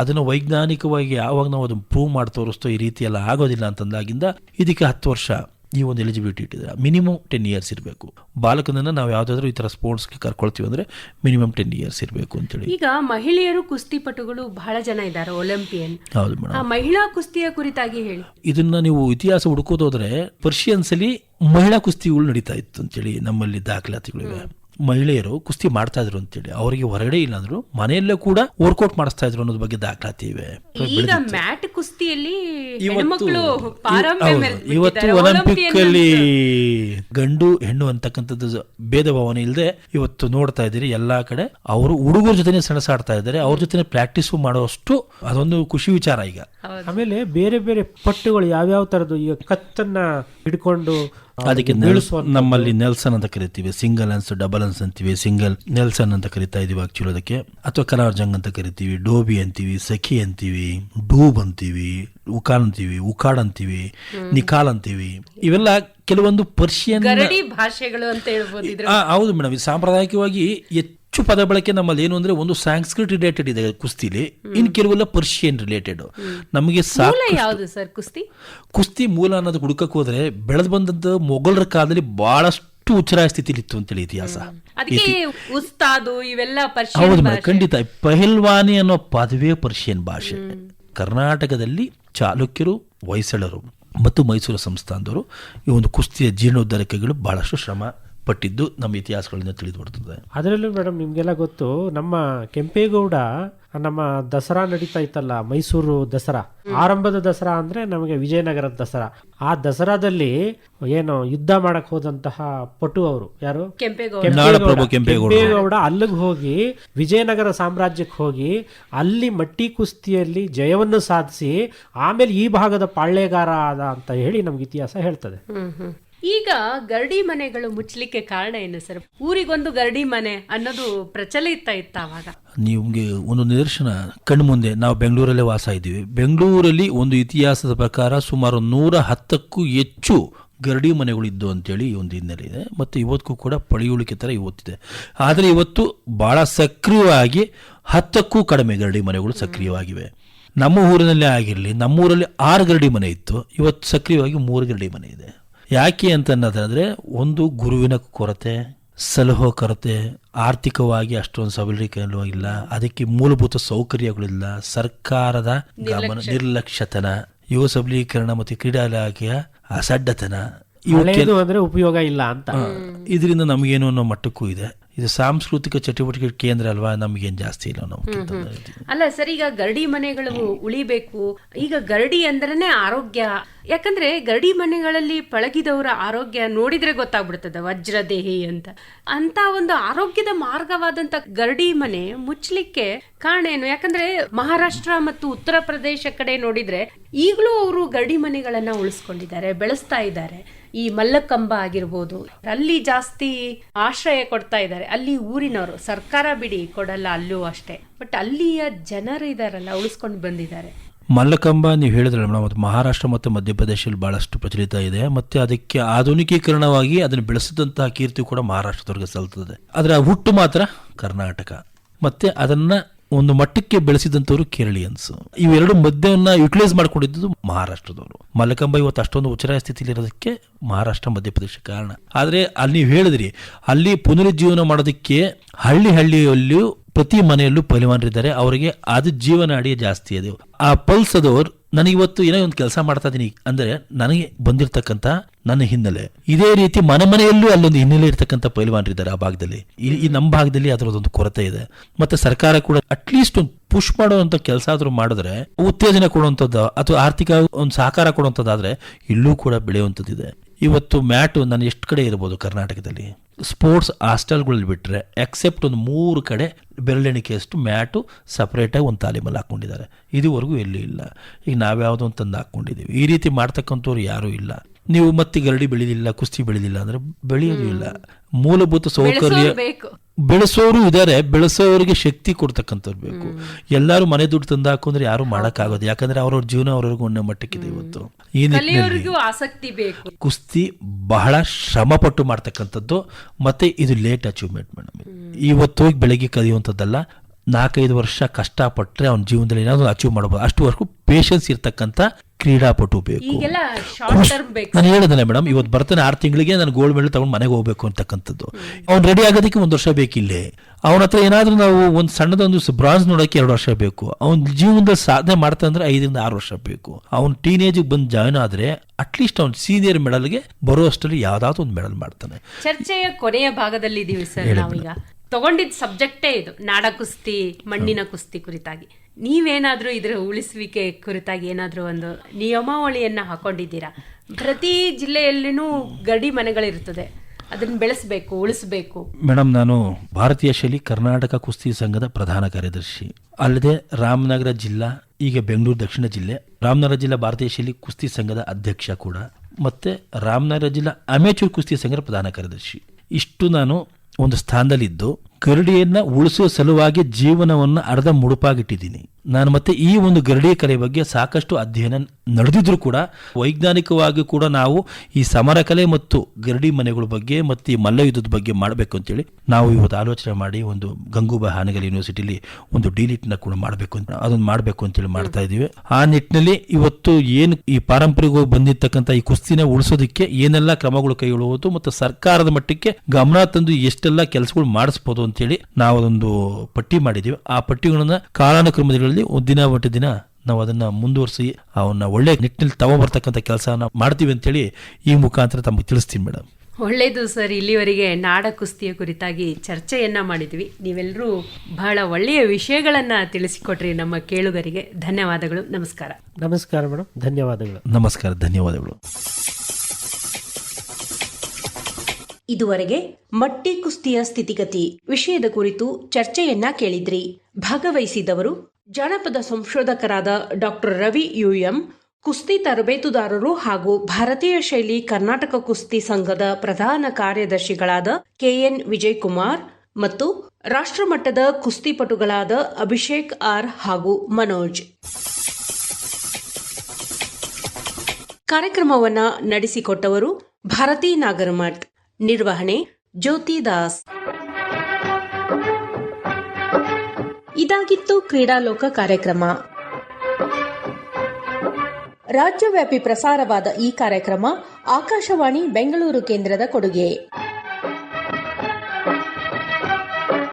ಅದನ್ನು ವೈಜ್ಞಾನಿಕವಾಗಿ ಯಾವಾಗ ನಾವು ಅದನ್ನು ಪ್ರೂವ್ ಮಾಡಿ ತೋರಿಸ್ತೋ ಈ ರೀತಿ ಎಲ್ಲ ಆಗೋದಿಲ್ಲ ಅಂತಂದಾಗಿಂದ ಇದಕ್ಕೆ ಹತ್ತು ವರ್ಷ ಈ ಒಂದು ಎಲಿಜಿಬಿಲಿಟಿ ಇಟ್ಟಿದ್ದಾರೆ. ಮಿನಿಮಮ್ ಟೆನ್ ಇಯರ್ಸ್ ಇರಬೇಕು. ಬಾಲಕನನ್ನ ನಾವು ಯಾವುದಾದ್ರೂ ಈ ಥರ ಸ್ಪೋರ್ಟ್ಸ್ಗೆ ಕರ್ಕೊಳ್ತೀವಿ ಅಂದರೆ ಮಿನಿಮಮ್ ಟೆನ್ ಇಯರ್ಸ್ ಇರಬೇಕು ಅಂತೇಳಿ. ಈಗ ಮಹಿಳೆಯರು ಕುಸ್ತಿಪಟುಗಳು ಬಹಳ ಜನ ಇದ್ದಾರೆ ಒಲಿಂಪಿಯನ್ ಹೌದು ಮೇಡಮ್ ಮಹಿಳಾ ಕುಸ್ತಿಯ ಕುರಿತಾಗಿ ಹೇಳಿ. ಇದನ್ನ ನೀವು ಇತಿಹಾಸ ಹುಡುಕೋದೋದ್ರೆ ಪರ್ಷಿಯನ್ಸಲ್ಲಿ ಮಹಿಳಾ ಕುಸ್ತಿಗಳು ನಡೀತಾ ಇತ್ತು ಅಂತೇಳಿ ನಮ್ಮಲ್ಲಿ ದಾಖಲಾತಿಗಳಿವೆ. ಮಹಿಳೆಯರು ಕುಸ್ತಿ ಮಾಡ್ತಾ ಇದ್ರು ಅಂತೇಳಿ. ಅವರಿಗೆ ಹೊರಗಡೆ ಇಲ್ಲ ಅಂದ್ರು ಮನೆಯಲ್ಲೇ ಕೂಡ ವರ್ಕೌಟ್ ಮಾಡಿಸ್ತಾ ಇದ್ರು ಅನ್ನೋದ್ ಬಗ್ಗೆ ದಾಖಲಾತಿ ಇವೆ. ಈಗ ಮ್ಯಾಟ್ ಕುಸ್ತಿಯಲ್ಲಿ ಇವತ್ತು ಒಲಿಂಪಿಕ್ ಅಲ್ಲಿ ಗಂಡು ಹೆಣ್ಣು ಅಂತಕ್ಕಂಥದ್ದು ಭೇದ ಭಾವನೆ ಇಲ್ಲದೆ ಇವತ್ತು ನೋಡ್ತಾ ಇದ್ದೀರಿ ಎಲ್ಲಾ ಕಡೆ. ಅವರು ಹುಡುಗರ ಜೊತೆ ಸೆಣಸಾಡ್ತಾ ಇದ್ದಾರೆ. ಅವ್ರ ಜೊತೆ ಪ್ರಾಕ್ಟೀಸ್ ಮಾಡುವಷ್ಟು ಅದೊಂದು ಖುಷಿ ವಿಚಾರ ಈಗ. ಆಮೇಲೆ ಬೇರೆ ಬೇರೆ ಪಟ್ಟುಗಳು ಯಾವ್ಯಾವ ತರದ್ದು? ಈಗ ಕತ್ತನ್ನ ಹಿಡ್ಕೊಂಡು ಅದಕ್ಕೆ ನೆಲ್ಸ್- ನಮ್ಮಲ್ಲಿ ನೆಲ್ಸನ್ ಅಂತ ಕರಿತೀವಿ. ಸಿಂಗಲ್ ಅನ್ಸ್ ಡಬಲ್ ಅನ್ಸ್ ಅಂತೀವಿ. ಸಿಂಗಲ್ ನೆಲ್ಸನ್ ಅಂತ ಕರಿತಾ ಇದೀವಿ ಆಕ್ಚುಲಿ ಅದಕ್ಕೆ. ಅಥವಾ ಕರಾರ್ ಜಂಗ್ ಅಂತ ಕರಿತೀವಿ. ಡೋಬಿ ಅಂತೀವಿ ಸಖಿ ಅಂತೀವಿ ಡೂಬ್ ಅಂತೀವಿ ಉಕಾನ್ ಅಂತೀವಿ ಉಕಾಡ್ ಅಂತೀವಿ ನಿಕಾಲ್ ಅಂತೀವಿ. ಇವೆಲ್ಲ ಕೆಲವೊಂದು ಪರ್ಷಿಯನ್ ಭಾಷೆಗಳು ಅಂತ ಹೌದು ಮೇಡಮ್. ಇದು ಸಾಂಪ್ರದಾಯಿಕವಾಗಿ ಹೆಚ್ಚು ಪದ ಬಳಕೆ ನಮ್ಮಲ್ಲಿ ಏನು ಅಂದ್ರೆ ಒಂದು ಸಾಂಸ್ಕ್ರಿಟ್ ರಿಲೇಟೆಡ್ ಇದೆ ಕುಸ್ತಿಲಿ. ಇನ್ ಕೆಲವೆಲ್ಲ ಪರ್ಷಿಯನ್ ರಿಲೇಟೆಡ್ ನಮಗೆ ಯಾವುದು ಸರ್ ಕುಸ್ತಿ? ಕುಸ್ತಿ ಮೂಲ ಅನ್ನೋದು ಹುಡುಕಕ್ಕೆ ಹೋದ್ರೆ ಬೆಳೆದು ಬಂದದ್ದು ಮೊಘಲರ ಕಾಲದಲ್ಲಿ ಬಹಳಷ್ಟು ಉಚ್ಚರಾಯ ಸ್ಥಿತಿಲಿತ್ತು ಅಂತೇಳಿ ಇತಿಹಾಸ. ಹೌದು ಖಂಡಿತ. ಪೆಹಲ್ವಾನಿ ಅನ್ನೋ ಪದವೇ ಪರ್ಷಿಯನ್ ಭಾಷೆ. ಕರ್ನಾಟಕದಲ್ಲಿ ಚಾಲುಕ್ಯರು ಹೊಯ್ಸಳರು ಮತ್ತು ಮೈಸೂರು ಸಂಸ್ಥಾನದವರು ಈ ಒಂದು ಕುಸ್ತಿಯ ಜೀರ್ಣೋದ್ಧಾರಕಗಳು ಬಹಳಷ್ಟು ಶ್ರಮ ಪಟ್ಟಿದ್ದು ನಮ್ಮ ಇತಿಹಾಸಗಳಿಂದ ತಿಳಿದು ಬರ್ತದೆ ಅದರಲ್ಲೂ ಮೇಡಮ್ ನಿಮ್ಗೆಲ್ಲ ಗೊತ್ತು ನಮ್ಮ ಕೆಂಪೇಗೌಡ ನಮ್ಮ ದಸರಾ ನಡೀತಾ ಇತ್ತಲ್ಲ ಮೈಸೂರು ದಸರಾ. ಆರಂಭದ ದಸರಾ ಅಂದ್ರೆ ನಮಗೆ ವಿಜಯನಗರದ ದಸರಾ. ಆ ದಸರಾದಲ್ಲಿ ಏನು ಯುದ್ಧ ಮಾಡಕ್ ಹೋದಂತಹ ಪಟು ಅವರು ಯಾರು? ಕೆಂಪೇಗೌಡ. ನಾಡಪ್ರಭು ಕೆಂಪೇಗೌಡ. ಕೆಂಪೇಗೌಡ ಅಲ್ಲಿಗೆ ಹೋಗಿ ವಿಜಯನಗರ ಸಾಮ್ರಾಜ್ಯಕ್ಕೆ ಹೋಗಿ ಅಲ್ಲಿ ಮಟ್ಟಿ ಕುಸ್ತಿಯಲ್ಲಿ ಜಯವನ್ನು ಸಾಧಿಸಿ ಆಮೇಲೆ ಈ ಭಾಗದ ಪಾಳ್ಯಗಾರ ಆದ ಅಂತ ಹೇಳಿ ನಮ್ಗೆ ಇತಿಹಾಸ ಹೇಳ್ತದೆ. ಈಗ ಗರಡಿ ಮನೆಗಳು ಮುಚ್ಚಲಿಕ್ಕೆ ಕಾರಣ ಏನು ಸರ್? ಊರಿಗೊಂದು ಗರಡಿ ಮನೆ ಅನ್ನೋದು ಪ್ರಚಲಿತ ಇತ್ತ ಅವಾಗ? ನಿಮಗೆ ಒಂದು ನಿದರ್ಶನ ಕಣ್ಣು ಮುಂದೆ ನಾವು ಬೆಂಗಳೂರಲ್ಲೇ ವಾಸ ಇದ್ದೀವಿ. ಬೆಂಗಳೂರಲ್ಲಿ ಒಂದು ಇತಿಹಾಸದ ಪ್ರಕಾರ ಸುಮಾರು ನೂರ ಹತ್ತಕ್ಕೂ ಹೆಚ್ಚು ಗರಡಿ ಮನೆಗಳಿದ್ದು ಅಂತೇಳಿ ಒಂದು ಹಿನ್ನೆಲೆ ಇದೆ. ಮತ್ತು ಇವತ್ತಿಗೂ ಕೂಡ ಪಳೆಯುಳಿಕೆ ಥರ ಇವತ್ತಿದೆ. ಆದರೆ ಇವತ್ತು ಭಾಳ ಸಕ್ರಿಯವಾಗಿ ಹತ್ತಕ್ಕೂ ಕಡಿಮೆ ಗರಡಿ ಮನೆಗಳು ಸಕ್ರಿಯವಾಗಿವೆ. ನಮ್ಮ ಊರಿನಲ್ಲೇ ಆಗಿರಲಿ, ನಮ್ಮೂರಲ್ಲಿ ಆರು ಗರಡಿ ಮನೆ ಇತ್ತು. ಇವತ್ತು ಸಕ್ರಿಯವಾಗಿ ಮೂರು ಗರಡಿ ಮನೆ ಇದೆ. ಯಾಕೆ ಅಂತ ಅನ್ನೋದಾದ್ರೆ ಒಂದು ಗುರುವಿನ ಕೊರತೆ ಸಲಹೋ ಕೊರತೆ ಆರ್ಥಿಕವಾಗಿ ಅಷ್ಟೊಂದು ಇಲ್ಲ ಅದಕ್ಕೆ ಮೂಲಭೂತ ಸೌಕರ್ಯಗಳಿಲ್ಲ ಸರ್ಕಾರದ ಗಮನ ನಿರ್ಲಕ್ಷ್ಯತನ ಯುವ ಸಬಲೀಕರಣ ಮತ್ತು ಕ್ರೀಡಾ ಇಲಾಖೆಯ ಅಸಡ್ಡತನ ಅಂದ್ರೆ ಉಪಯೋಗ ಇಲ್ಲ ಅಂತ. ಇದರಿಂದ ನಮಗೇನು ಅನ್ನೋ ಮಟ್ಟಕ್ಕೂ ಇದೆ. ಇದು ಸಾಂಸ್ಕೃತಿಕ ಚಟುವಟಿಕೆ ಕೇಂದ್ರ ಅಲ್ವಾ? ನಮಗೇನು ಜಾಸ್ತಿ ಇಲ್ಲ ನಾವು ಅಲ್ಲ ಸರ್ ಈಗ ಗರಡಿ ಮನೆಗಳು ಉಳಿಬೇಕು. ಈಗ ಗರಡಿ ಅಂದ್ರೇನೆ ಆರೋಗ್ಯ. ಯಾಕಂದ್ರೆ ಗರಡಿ ಮನೆಗಳಲ್ಲಿ ಪಳಗಿದವರ ಆರೋಗ್ಯ ನೋಡಿದ್ರೆ ಗೊತ್ತಾಗ್ಬಿಡ್ತದೆ ವಜ್ರದೇಹಿ ಅಂತ. ಅಂತ ಒಂದು ಆರೋಗ್ಯದ ಮಾರ್ಗವಾದಂತ ಗರಡಿ ಮನೆ ಮುಚ್ಚಲಿಕ್ಕೆ ಕಾರಣ ಏನು? ಯಾಕಂದ್ರೆ ಮಹಾರಾಷ್ಟ್ರ ಮತ್ತು ಉತ್ತರ ಪ್ರದೇಶ ಕಡೆ ನೋಡಿದ್ರೆ ಈಗಲೂ ಅವರು ಗರಡಿ ಮನೆಗಳನ್ನ ಉಳಿಸ್ಕೊಂಡಿದ್ದಾರೆ ಬೆಳೆಸ್ತಾ ಇದ್ದಾರೆ. ಈ ಮಲ್ಲಕಂಬ ಆಗಿರ್ಬೋದು. ಅಲ್ಲಿ ಜಾಸ್ತಿ ಆಶ್ರಯ ಕೊಡ್ತಾ ಇದ್ದಾರೆ. ಅಲ್ಲಿ ಊರಿನವರು. ಸರ್ಕಾರ ಬಿಡಿ, ಕೊಡಲ್ಲ, ಅಲ್ಲೂ ಅಷ್ಟೇ. ಬಟ್ ಅಲ್ಲಿಯ ಜನರು ಇದಾರಲ್ಲ, ಉಳಿಸ್ಕೊಂಡು ಬಂದಿದ್ದಾರೆ. ಮಲ್ಲಕಂಬ ನೀವು ಹೇಳಿದ್ರೆ ಮೇಡಮ್, ಅದು ಮಹಾರಾಷ್ಟ್ರ ಮತ್ತು ಮಧ್ಯಪ್ರದೇಶದಲ್ಲಿ ಬಹಳಷ್ಟು ಪ್ರಚಲಿತ ಇದೆ. ಮತ್ತೆ ಅದಕ್ಕೆ ಆಧುನಿಕೀಕರಣವಾಗಿ ಅದನ್ನು ಬೆಳೆಸಿದಂತಹ ಕೀರ್ತಿ ಕೂಡ ಮಹಾರಾಷ್ಟ್ರದವ್ರಿಗೆ ಸಲ್ತದೆ ಅದರ ಹುಟ್ಟು ಮಾತ್ರ ಕರ್ನಾಟಕ. ಮತ್ತೆ ಅದನ್ನ ಒಂದು ಮಟ್ಟಕ್ಕೆ ಬೆಳೆಸಿದಂತವರು ಕೇರಳಿಯನ್ಸ್ ಇವೆರಡು ಮಧ್ಯವನ್ನ ಯುಟಿಲೈಸ್ ಮಾಡಿಕೊಂಡಿದ್ದು ಮಹಾರಾಷ್ಟ್ರದವರು. ಮಲ್ಲಕಂಬ ಇವತ್ತು ಅಷ್ಟೊಂದು ಉಚ್ಚರಾಯ ಸ್ಥಿತಿಯಲ್ಲಿ ಇರೋದಕ್ಕೆ ಮಹಾರಾಷ್ಟ್ರ ಮಧ್ಯಪ್ರದೇಶ ಕಾರಣ. ಆದರೆ ಅಲ್ಲಿ ನೀವು ಹೇಳಿದ್ರಿ, ಅಲ್ಲಿ ಪುನರುಜ್ಜೀವನ ಮಾಡೋದಕ್ಕೆ ಹಳ್ಳಿ ಹಳ್ಳಿಯಲ್ಲಿಯೂ ಪ್ರತಿ ಮನೆಯಲ್ಲೂ ಪಲಿವಾನರಿದ್ದಾರೆ. ಅವರಿಗೆ ಅದು ಜೀವನ ಅಡಿಯ ಜಾಸ್ತಿ ಇದೆ. ಆ ಪಲ್ಸ್ ಅದವ್ರು ನನಗೆ ಇವತ್ತು ಏನೋ ಒಂದು ಕೆಲಸ ಮಾಡ್ತಾ ಇದ್ದೀನಿ ಅಂದ್ರೆ ನನಗೆ ಬಂದಿರತಕ್ಕಂತ ನನ್ನ ಹಿನ್ನೆಲೆ. ಇದೇ ರೀತಿ ಮನೆ ಮನೆಯಲ್ಲೂ ಅಲ್ಲೊಂದು ಹಿನ್ನೆಲೆ ಇರ್ತಕ್ಕಂಥ ಪೈಲ್ವಾನರಿದ್ದಾರೆ ಆ ಭಾಗದಲ್ಲಿ. ಈ ನಮ್ಮ ಭಾಗದಲ್ಲಿ ಅದರದೊಂದು ಕೊರತೆ ಇದೆ. ಮತ್ತೆ ಸರ್ಕಾರ ಕೂಡ ಅಟ್ಲೀಸ್ಟ್ ಒಂದು ಪುಷ್ ಮಾಡುವಂತ ಕೆಲಸ ಆದರೂ ಮಾಡಿದ್ರೆ, ಉತ್ತೇಜನ ಕೊಡುವಂಥದ್ದು ಅಥವಾ ಆರ್ಥಿಕ ಒಂದು ಸಹಕಾರ ಕೊಡುವಂಥದ್ದಾದ್ರೆ ಇಲ್ಲೂ ಕೂಡ ಬೆಳೆಯುವಂಥದ್ದಿದೆ ಇವತ್ತು ಮ್ಯಾಟು ನಾನು ಎಷ್ಟು ಕಡೆ ಇರ್ಬೋದು ಕರ್ನಾಟಕದಲ್ಲಿ? ಸ್ಪೋರ್ಟ್ಸ್ ಹಾಸ್ಟೆಲ್ಗಳಲ್ಲಿ ಬಿಟ್ಟರೆ ಎಕ್ಸೆಪ್ಟ್ ಒಂದು ಮೂರು ಕಡೆ ಬೆರಳೆಣಿಕೆಯಷ್ಟು ಮ್ಯಾಟು ಸಪ್ರೇಟಾಗಿ ಒಂದು ತಾಲೀಮಲ್ಲಿ ಹಾಕ್ಕೊಂಡಿದ್ದಾರೆ. ಇದುವರೆಗೂ ಎಲ್ಲೂ ಇಲ್ಲ. ಈಗ ನಾವ್ಯಾವುದೋ ಒಂದು ತಂದು ಹಾಕ್ಕೊಂಡಿದ್ದೀವಿ. ಈ ರೀತಿ ಮಾಡ್ತಕ್ಕಂಥವ್ರು ಯಾರೂ ಇಲ್ಲ. ನೀವು ಮತ್ತೆ ಗರಡಿ ಬೆಳೆದಿಲ್ಲ ಕುಸ್ತಿ ಬೆಳೆದಿಲ್ಲ ಅಂದ್ರೆ ಬೆಳೆಯೋದು ಇಲ್ಲ. ಮೂಲಭೂತ ಸೌಕರ್ಯ ಬೆಳೆಸೋರು ಇದ್ದಾರೆ ಬೆಳೆಸೋರಿಗೆ ಶಕ್ತಿ ಕೊಡ್ತಕ್ಕಂಥವ್ರು ಬೇಕು. ಎಲ್ಲರೂ ಮನೆ ದುಡ್ಡು ತಂದು ಹಾಕೊಂಡ್ರೆ ಯಾರು ಮಾಡೋಕ್ಕಾಗೋದು ಯಾಕಂದ್ರೆ ಅವ್ರವ್ರ ಜೀವನ ಅವ್ರವ್ರಿಗೆ ಒಂದೇ ಮಟ್ಟಕ್ಕಿದೆ ಇವತ್ತು. ಈ ನಿಟ್ಟಿನಲ್ಲಿ ಆಸಕ್ತಿ ಬೇಕು. ಕುಸ್ತಿ ಬಹಳ ಶ್ರಮಪಟ್ಟು ಮಾಡ್ತಕ್ಕಂಥದ್ದು. ಮತ್ತೆ ಇದು ಲೇಟ್ ಅಚೀವ್ಮೆಂಟ್ ಮೇಡಮ್. ಇವತ್ತು ಹೋಗಿ ಬೆಳಗ್ಗೆ ಕಲಿಯುವಂಥದ್ದಲ್ಲ ನಾಲ್ಕೈದು ವರ್ಷ ಕಷ್ಟಪಟ್ಟರೆ ಅವ್ನ ಜೀವನದಲ್ಲಿ ಏನಾದ್ರು ಅಚೀವ್ ಮಾಡಬಹುದು ವರ್ಷಕ್ಕೂ ಪೇಷನ್ಸ್ ಇರ್ತಕ್ಕಂಥ ಕ್ರೀಡಾಪಟು ಬೇಕು. ನಾನು ಹೇಳಿದ್ರೆ ಮೇಡಮ್ ಇವತ್ತು ಬರ್ತಾನೆ ಆರು ತಿಂಗಳಿಗೆ ನಾನು ಗೋಲ್ಡ್ ಮೆಡಲ್ ತಗೊಂಡು ಮನೆಗೆ ಹೋಗ್ಬೇಕು ಅಂತಕ್ಕಂಥದ್ದು. ಅವ್ನು ರೆಡಿ ಆಗೋದಕ್ಕೆ ಒಂದು ವರ್ಷ ಬೇಕಿಲ್ಲೇ. ಅವನ ಹತ್ರ ಏನಾದ್ರೂ ನಾವು ಒಂದು ಸಣ್ಣದೊಂದು ಬ್ರಾನ್ಸ್ ನೋಡೋಕೆ ಎರಡು ವರ್ಷ ಬೇಕು. ಅವ್ನ ಜೀವನದ ಸಾಧನೆ ಮಾಡ್ತಾ ಅಂದ್ರೆ ಐದರಿಂದ ಆರು ವರ್ಷ ಬೇಕು. ಅವ್ನು ಟೀನೇಜಿಗೆ ಬಂದು ಜಾಯ್ನ್ ಆದ್ರೆ ಅಟ್ಲೀಸ್ಟ್ ಅವ್ನು ಸೀನಿಯರ್ ಮೆಡಲ್ಗೆ ಬರೋ ಅಷ್ಟರಲ್ಲಿ ಯಾವ್ದಾದ್ರು ಒಂದು ಮೆಡಲ್ ಮಾಡ್ತಾನೆ. ಚರ್ಚೆಯ ಕೊನೆಯ ಭಾಗದಲ್ಲಿ ಇದೀವಿ ಸರ್ ನಾವೀಗ. ತಗೊಂಡಿದ್ದ ಸಬ್ಜೆಕ್ಟೇ ಇದು. ನಾಡ ಕುಸ್ತಿ ಮಣ್ಣಿನ ಕುಸ್ತಿ ಕುರಿತಾಗಿ. ನೀವೇನಾದ್ರೂ ಇದ್ರ ಉಳಿಸುವಿಕೆ ಕುರಿತಾಗಿ ಏನಾದರೂ ಒಂದು ನಿಯಮಾವಳಿಯನ್ನು ಹಾಕೊಂಡಿದ್ದೀರಾ? ಪ್ರತಿ ಜಿಲ್ಲೆಯಲ್ಲಿನೂ ಗಡಿ ಮನೆಗಳಿರ್ತದೆ ಅದನ್ನು ಬೆಳೆಸಬೇಕು, ಉಳಿಸಬೇಕು. ಮೇಡಮ್ ನಾನು ಭಾರತೀಯ ಶೈಲಿ ಕರ್ನಾಟಕ ಕುಸ್ತಿ ಸಂಘದ ಪ್ರಧಾನ ಕಾರ್ಯದರ್ಶಿ. ಅಲ್ಲದೆ ರಾಮನಗರ ಜಿಲ್ಲಾ ಈಗ ಬೆಂಗಳೂರು ದಕ್ಷಿಣ ಜಿಲ್ಲೆ, ರಾಮನಗರ ಜಿಲ್ಲಾ ಭಾರತೀಯ ಶೈಲಿ ಕುಸ್ತಿ ಸಂಘದ ಅಧ್ಯಕ್ಷ ಕೂಡ, ಮತ್ತೆ ರಾಮನಗರ ಜಿಲ್ಲಾ ಅಮೇಚೂರ್ ಕುಸ್ತಿ ಸಂಘದ ಪ್ರಧಾನ ಕಾರ್ಯದರ್ಶಿ. ಇಷ್ಟು ನಾನು ಒಂದು ಸ್ಥಾನದಲ್ಲಿದ್ದು ಗರಡಿಯನ್ನ ಉಳಿಸುವ ಸಲುವಾಗಿ ಜೀವನವನ್ನು ಅರ್ಧ ಮುಡುಪಾಗಿಟ್ಟಿದ್ದೀನಿ. ನಾನು ಮತ್ತೆ ಈ ಒಂದು ಗರಡಿ ಕಲೆ ಬಗ್ಗೆ ಸಾಕಷ್ಟು ಅಧ್ಯಯನ ನಡೆದಿದ್ರು ಕೂಡ ವೈಜ್ಞಾನಿಕವಾಗಿ ಕೂಡ ನಾವು ಈ ಸಮರ ಕಲೆ ಮತ್ತು ಗರಡಿ ಮನೆಗಳ ಬಗ್ಗೆ ಮತ್ತು ಈ ಮಲ್ಲಯುದ್ಧದ ಬಗ್ಗೆ ಮಾಡಬೇಕು ಅಂತೇಳಿ ನಾವು ಇವತ್ತು ಆಲೋಚನೆ ಮಾಡಿ ಒಂದು ಗಂಗೂಬಾ ಹಾನಗಲ್ ಯೂನಿವರ್ಸಿಟಿಲಿ ಒಂದು ಡಿಲೀಟ್ನ ಕೂಡ ಮಾಡಬೇಕು ಅಂತ ಅದನ್ನು ಮಾಡಬೇಕು ಅಂತೇಳಿ ಮಾಡ್ತಾ ಇದೀವಿ ಆ ನಿಟ್ಟಿನಲ್ಲಿ ಇವತ್ತು ಏನು ಈ ಪಾರಂಪರಿಕವಾಗಿ ಬಂದಿರ್ತಕ್ಕಂಥ ಈ ಕುಸ್ತಿನ ಉಳಿಸೋದಕ್ಕೆ ಏನೆಲ್ಲ ಕ್ರಮಗಳು ಕೈಗೊಳ್ಳುವುದು ಮತ್ತು ಸರ್ಕಾರದ ಮಟ್ಟಕ್ಕೆ ಗಮನ ತಂದು ಎಷ್ಟೆಲ್ಲ ಕೆಲಸಗಳು ಮಾಡಿಸ್ಬೋದು ಅಂತೇಳಿ ನಾವು ಅದೊಂದು ಪಟ್ಟಿ ಮಾಡಿದೀವಿ ಆ ಪಟ್ಟಿಗಳನ್ನ ಕಾಲಾನುಕ್ರಮದಲ್ಲಿ ಒಂದು ದಿನ ಒಟ್ಟು ದಿನ ನಾವು ಅದನ್ನ ಮುಂದುವರಿಸಿ ಅವನ್ನ ಒಳ್ಳೆ ನಿಟ್ಟಿನಲ್ಲಿ ತಗೊಂಬರ್ತಕ್ಕಂಥ ಕೆಲಸನ ಮಾಡ್ತೀವಿ ಅಂತೇಳಿ ಈ ಮುಖಾಂತರ ತಮಗೆ ತಿಳಿಸ್ತೀನಿ ಮೇಡಮ್. ಒಳ್ಳೆಯದು ಸರ್. ಇಲ್ಲಿವರೆಗೆ ನಾಡ ಕುಸ್ತಿಯ ಕುರಿತಾಗಿ ಚರ್ಚೆಯನ್ನ ಮಾಡಿದ್ವಿ. ನೀವೆಲ್ಲರೂ ಬಹಳ ಒಳ್ಳೆಯ ವಿಷಯಗಳನ್ನ ತಿಳಿಸಿಕೊಟ್ರಿ ನಮ್ಮ ಕೇಳುಗರಿಗೆ. ಧನ್ಯವಾದಗಳು. ನಮಸ್ಕಾರ. ನಮಸ್ಕಾರ ಮೇಡಮ್. ಧನ್ಯವಾದಗಳು. ನಮಸ್ಕಾರ. ಧನ್ಯವಾದಗಳು. ಇದುವರೆಗೆ ಮಟ್ಟಿ ಕುಸ್ತಿಯ ಸ್ಥಿತಿಗತಿ ವಿಷಯದ ಕುರಿತು ಚರ್ಚೆಯನ್ನ ಕೇಳಿದ್ರಿ. ಭಾಗವಹಿಸಿದವರು ಜಾನಪದ ಸಂಶೋಧಕರಾದ ಡಾಕ್ಟರ್ ರವಿ ಯುಎಂ ಕುಸ್ತಿ ತರಬೇತುದಾರರು ಹಾಗೂ ಭಾರತೀಯ ಶೈಲಿ ಕರ್ನಾಟಕ ಕುಸ್ತಿ ಸಂಘದ ಪ್ರಧಾನ ಕಾರ್ಯದರ್ಶಿಗಳಾದ ಕೆಎನ್ ವಿಜಯಕುಮಾರ್ ಮತ್ತು ರಾಷ್ಟ್ರಮಟ್ಟದ ಕುಸ್ತಿಪಟುಗಳಾದ ಅಭಿಷೇಕ್ ಆರ್ ಹಾಗೂ ಮನೋಜ್. ಕಾರ್ಯಕ್ರಮವನ್ನ ನಡೆಸಿಕೊಟ್ಟವರು ಭಾರತೀ ನಾಗರಮಠ್ ನಿರ್ವಹಣೆ ಜ್ಯೋತಿ ದಾಸ್. ಇದಾಗಿತ್ತು ಕ್ರೀಡಾಲೋಕ ಕಾರ್ಯಕ್ರಮ. ರಾಜ್ಯವ್ಯಾಪಿ ಪ್ರಸಾರವಾದ ಈ ಕಾರ್ಯಕ್ರಮ ಆಕಾಶವಾಣಿ ಬೆಂಗಳೂರು ಕೇಂದ್ರದ ಕೊಡುಗೆ.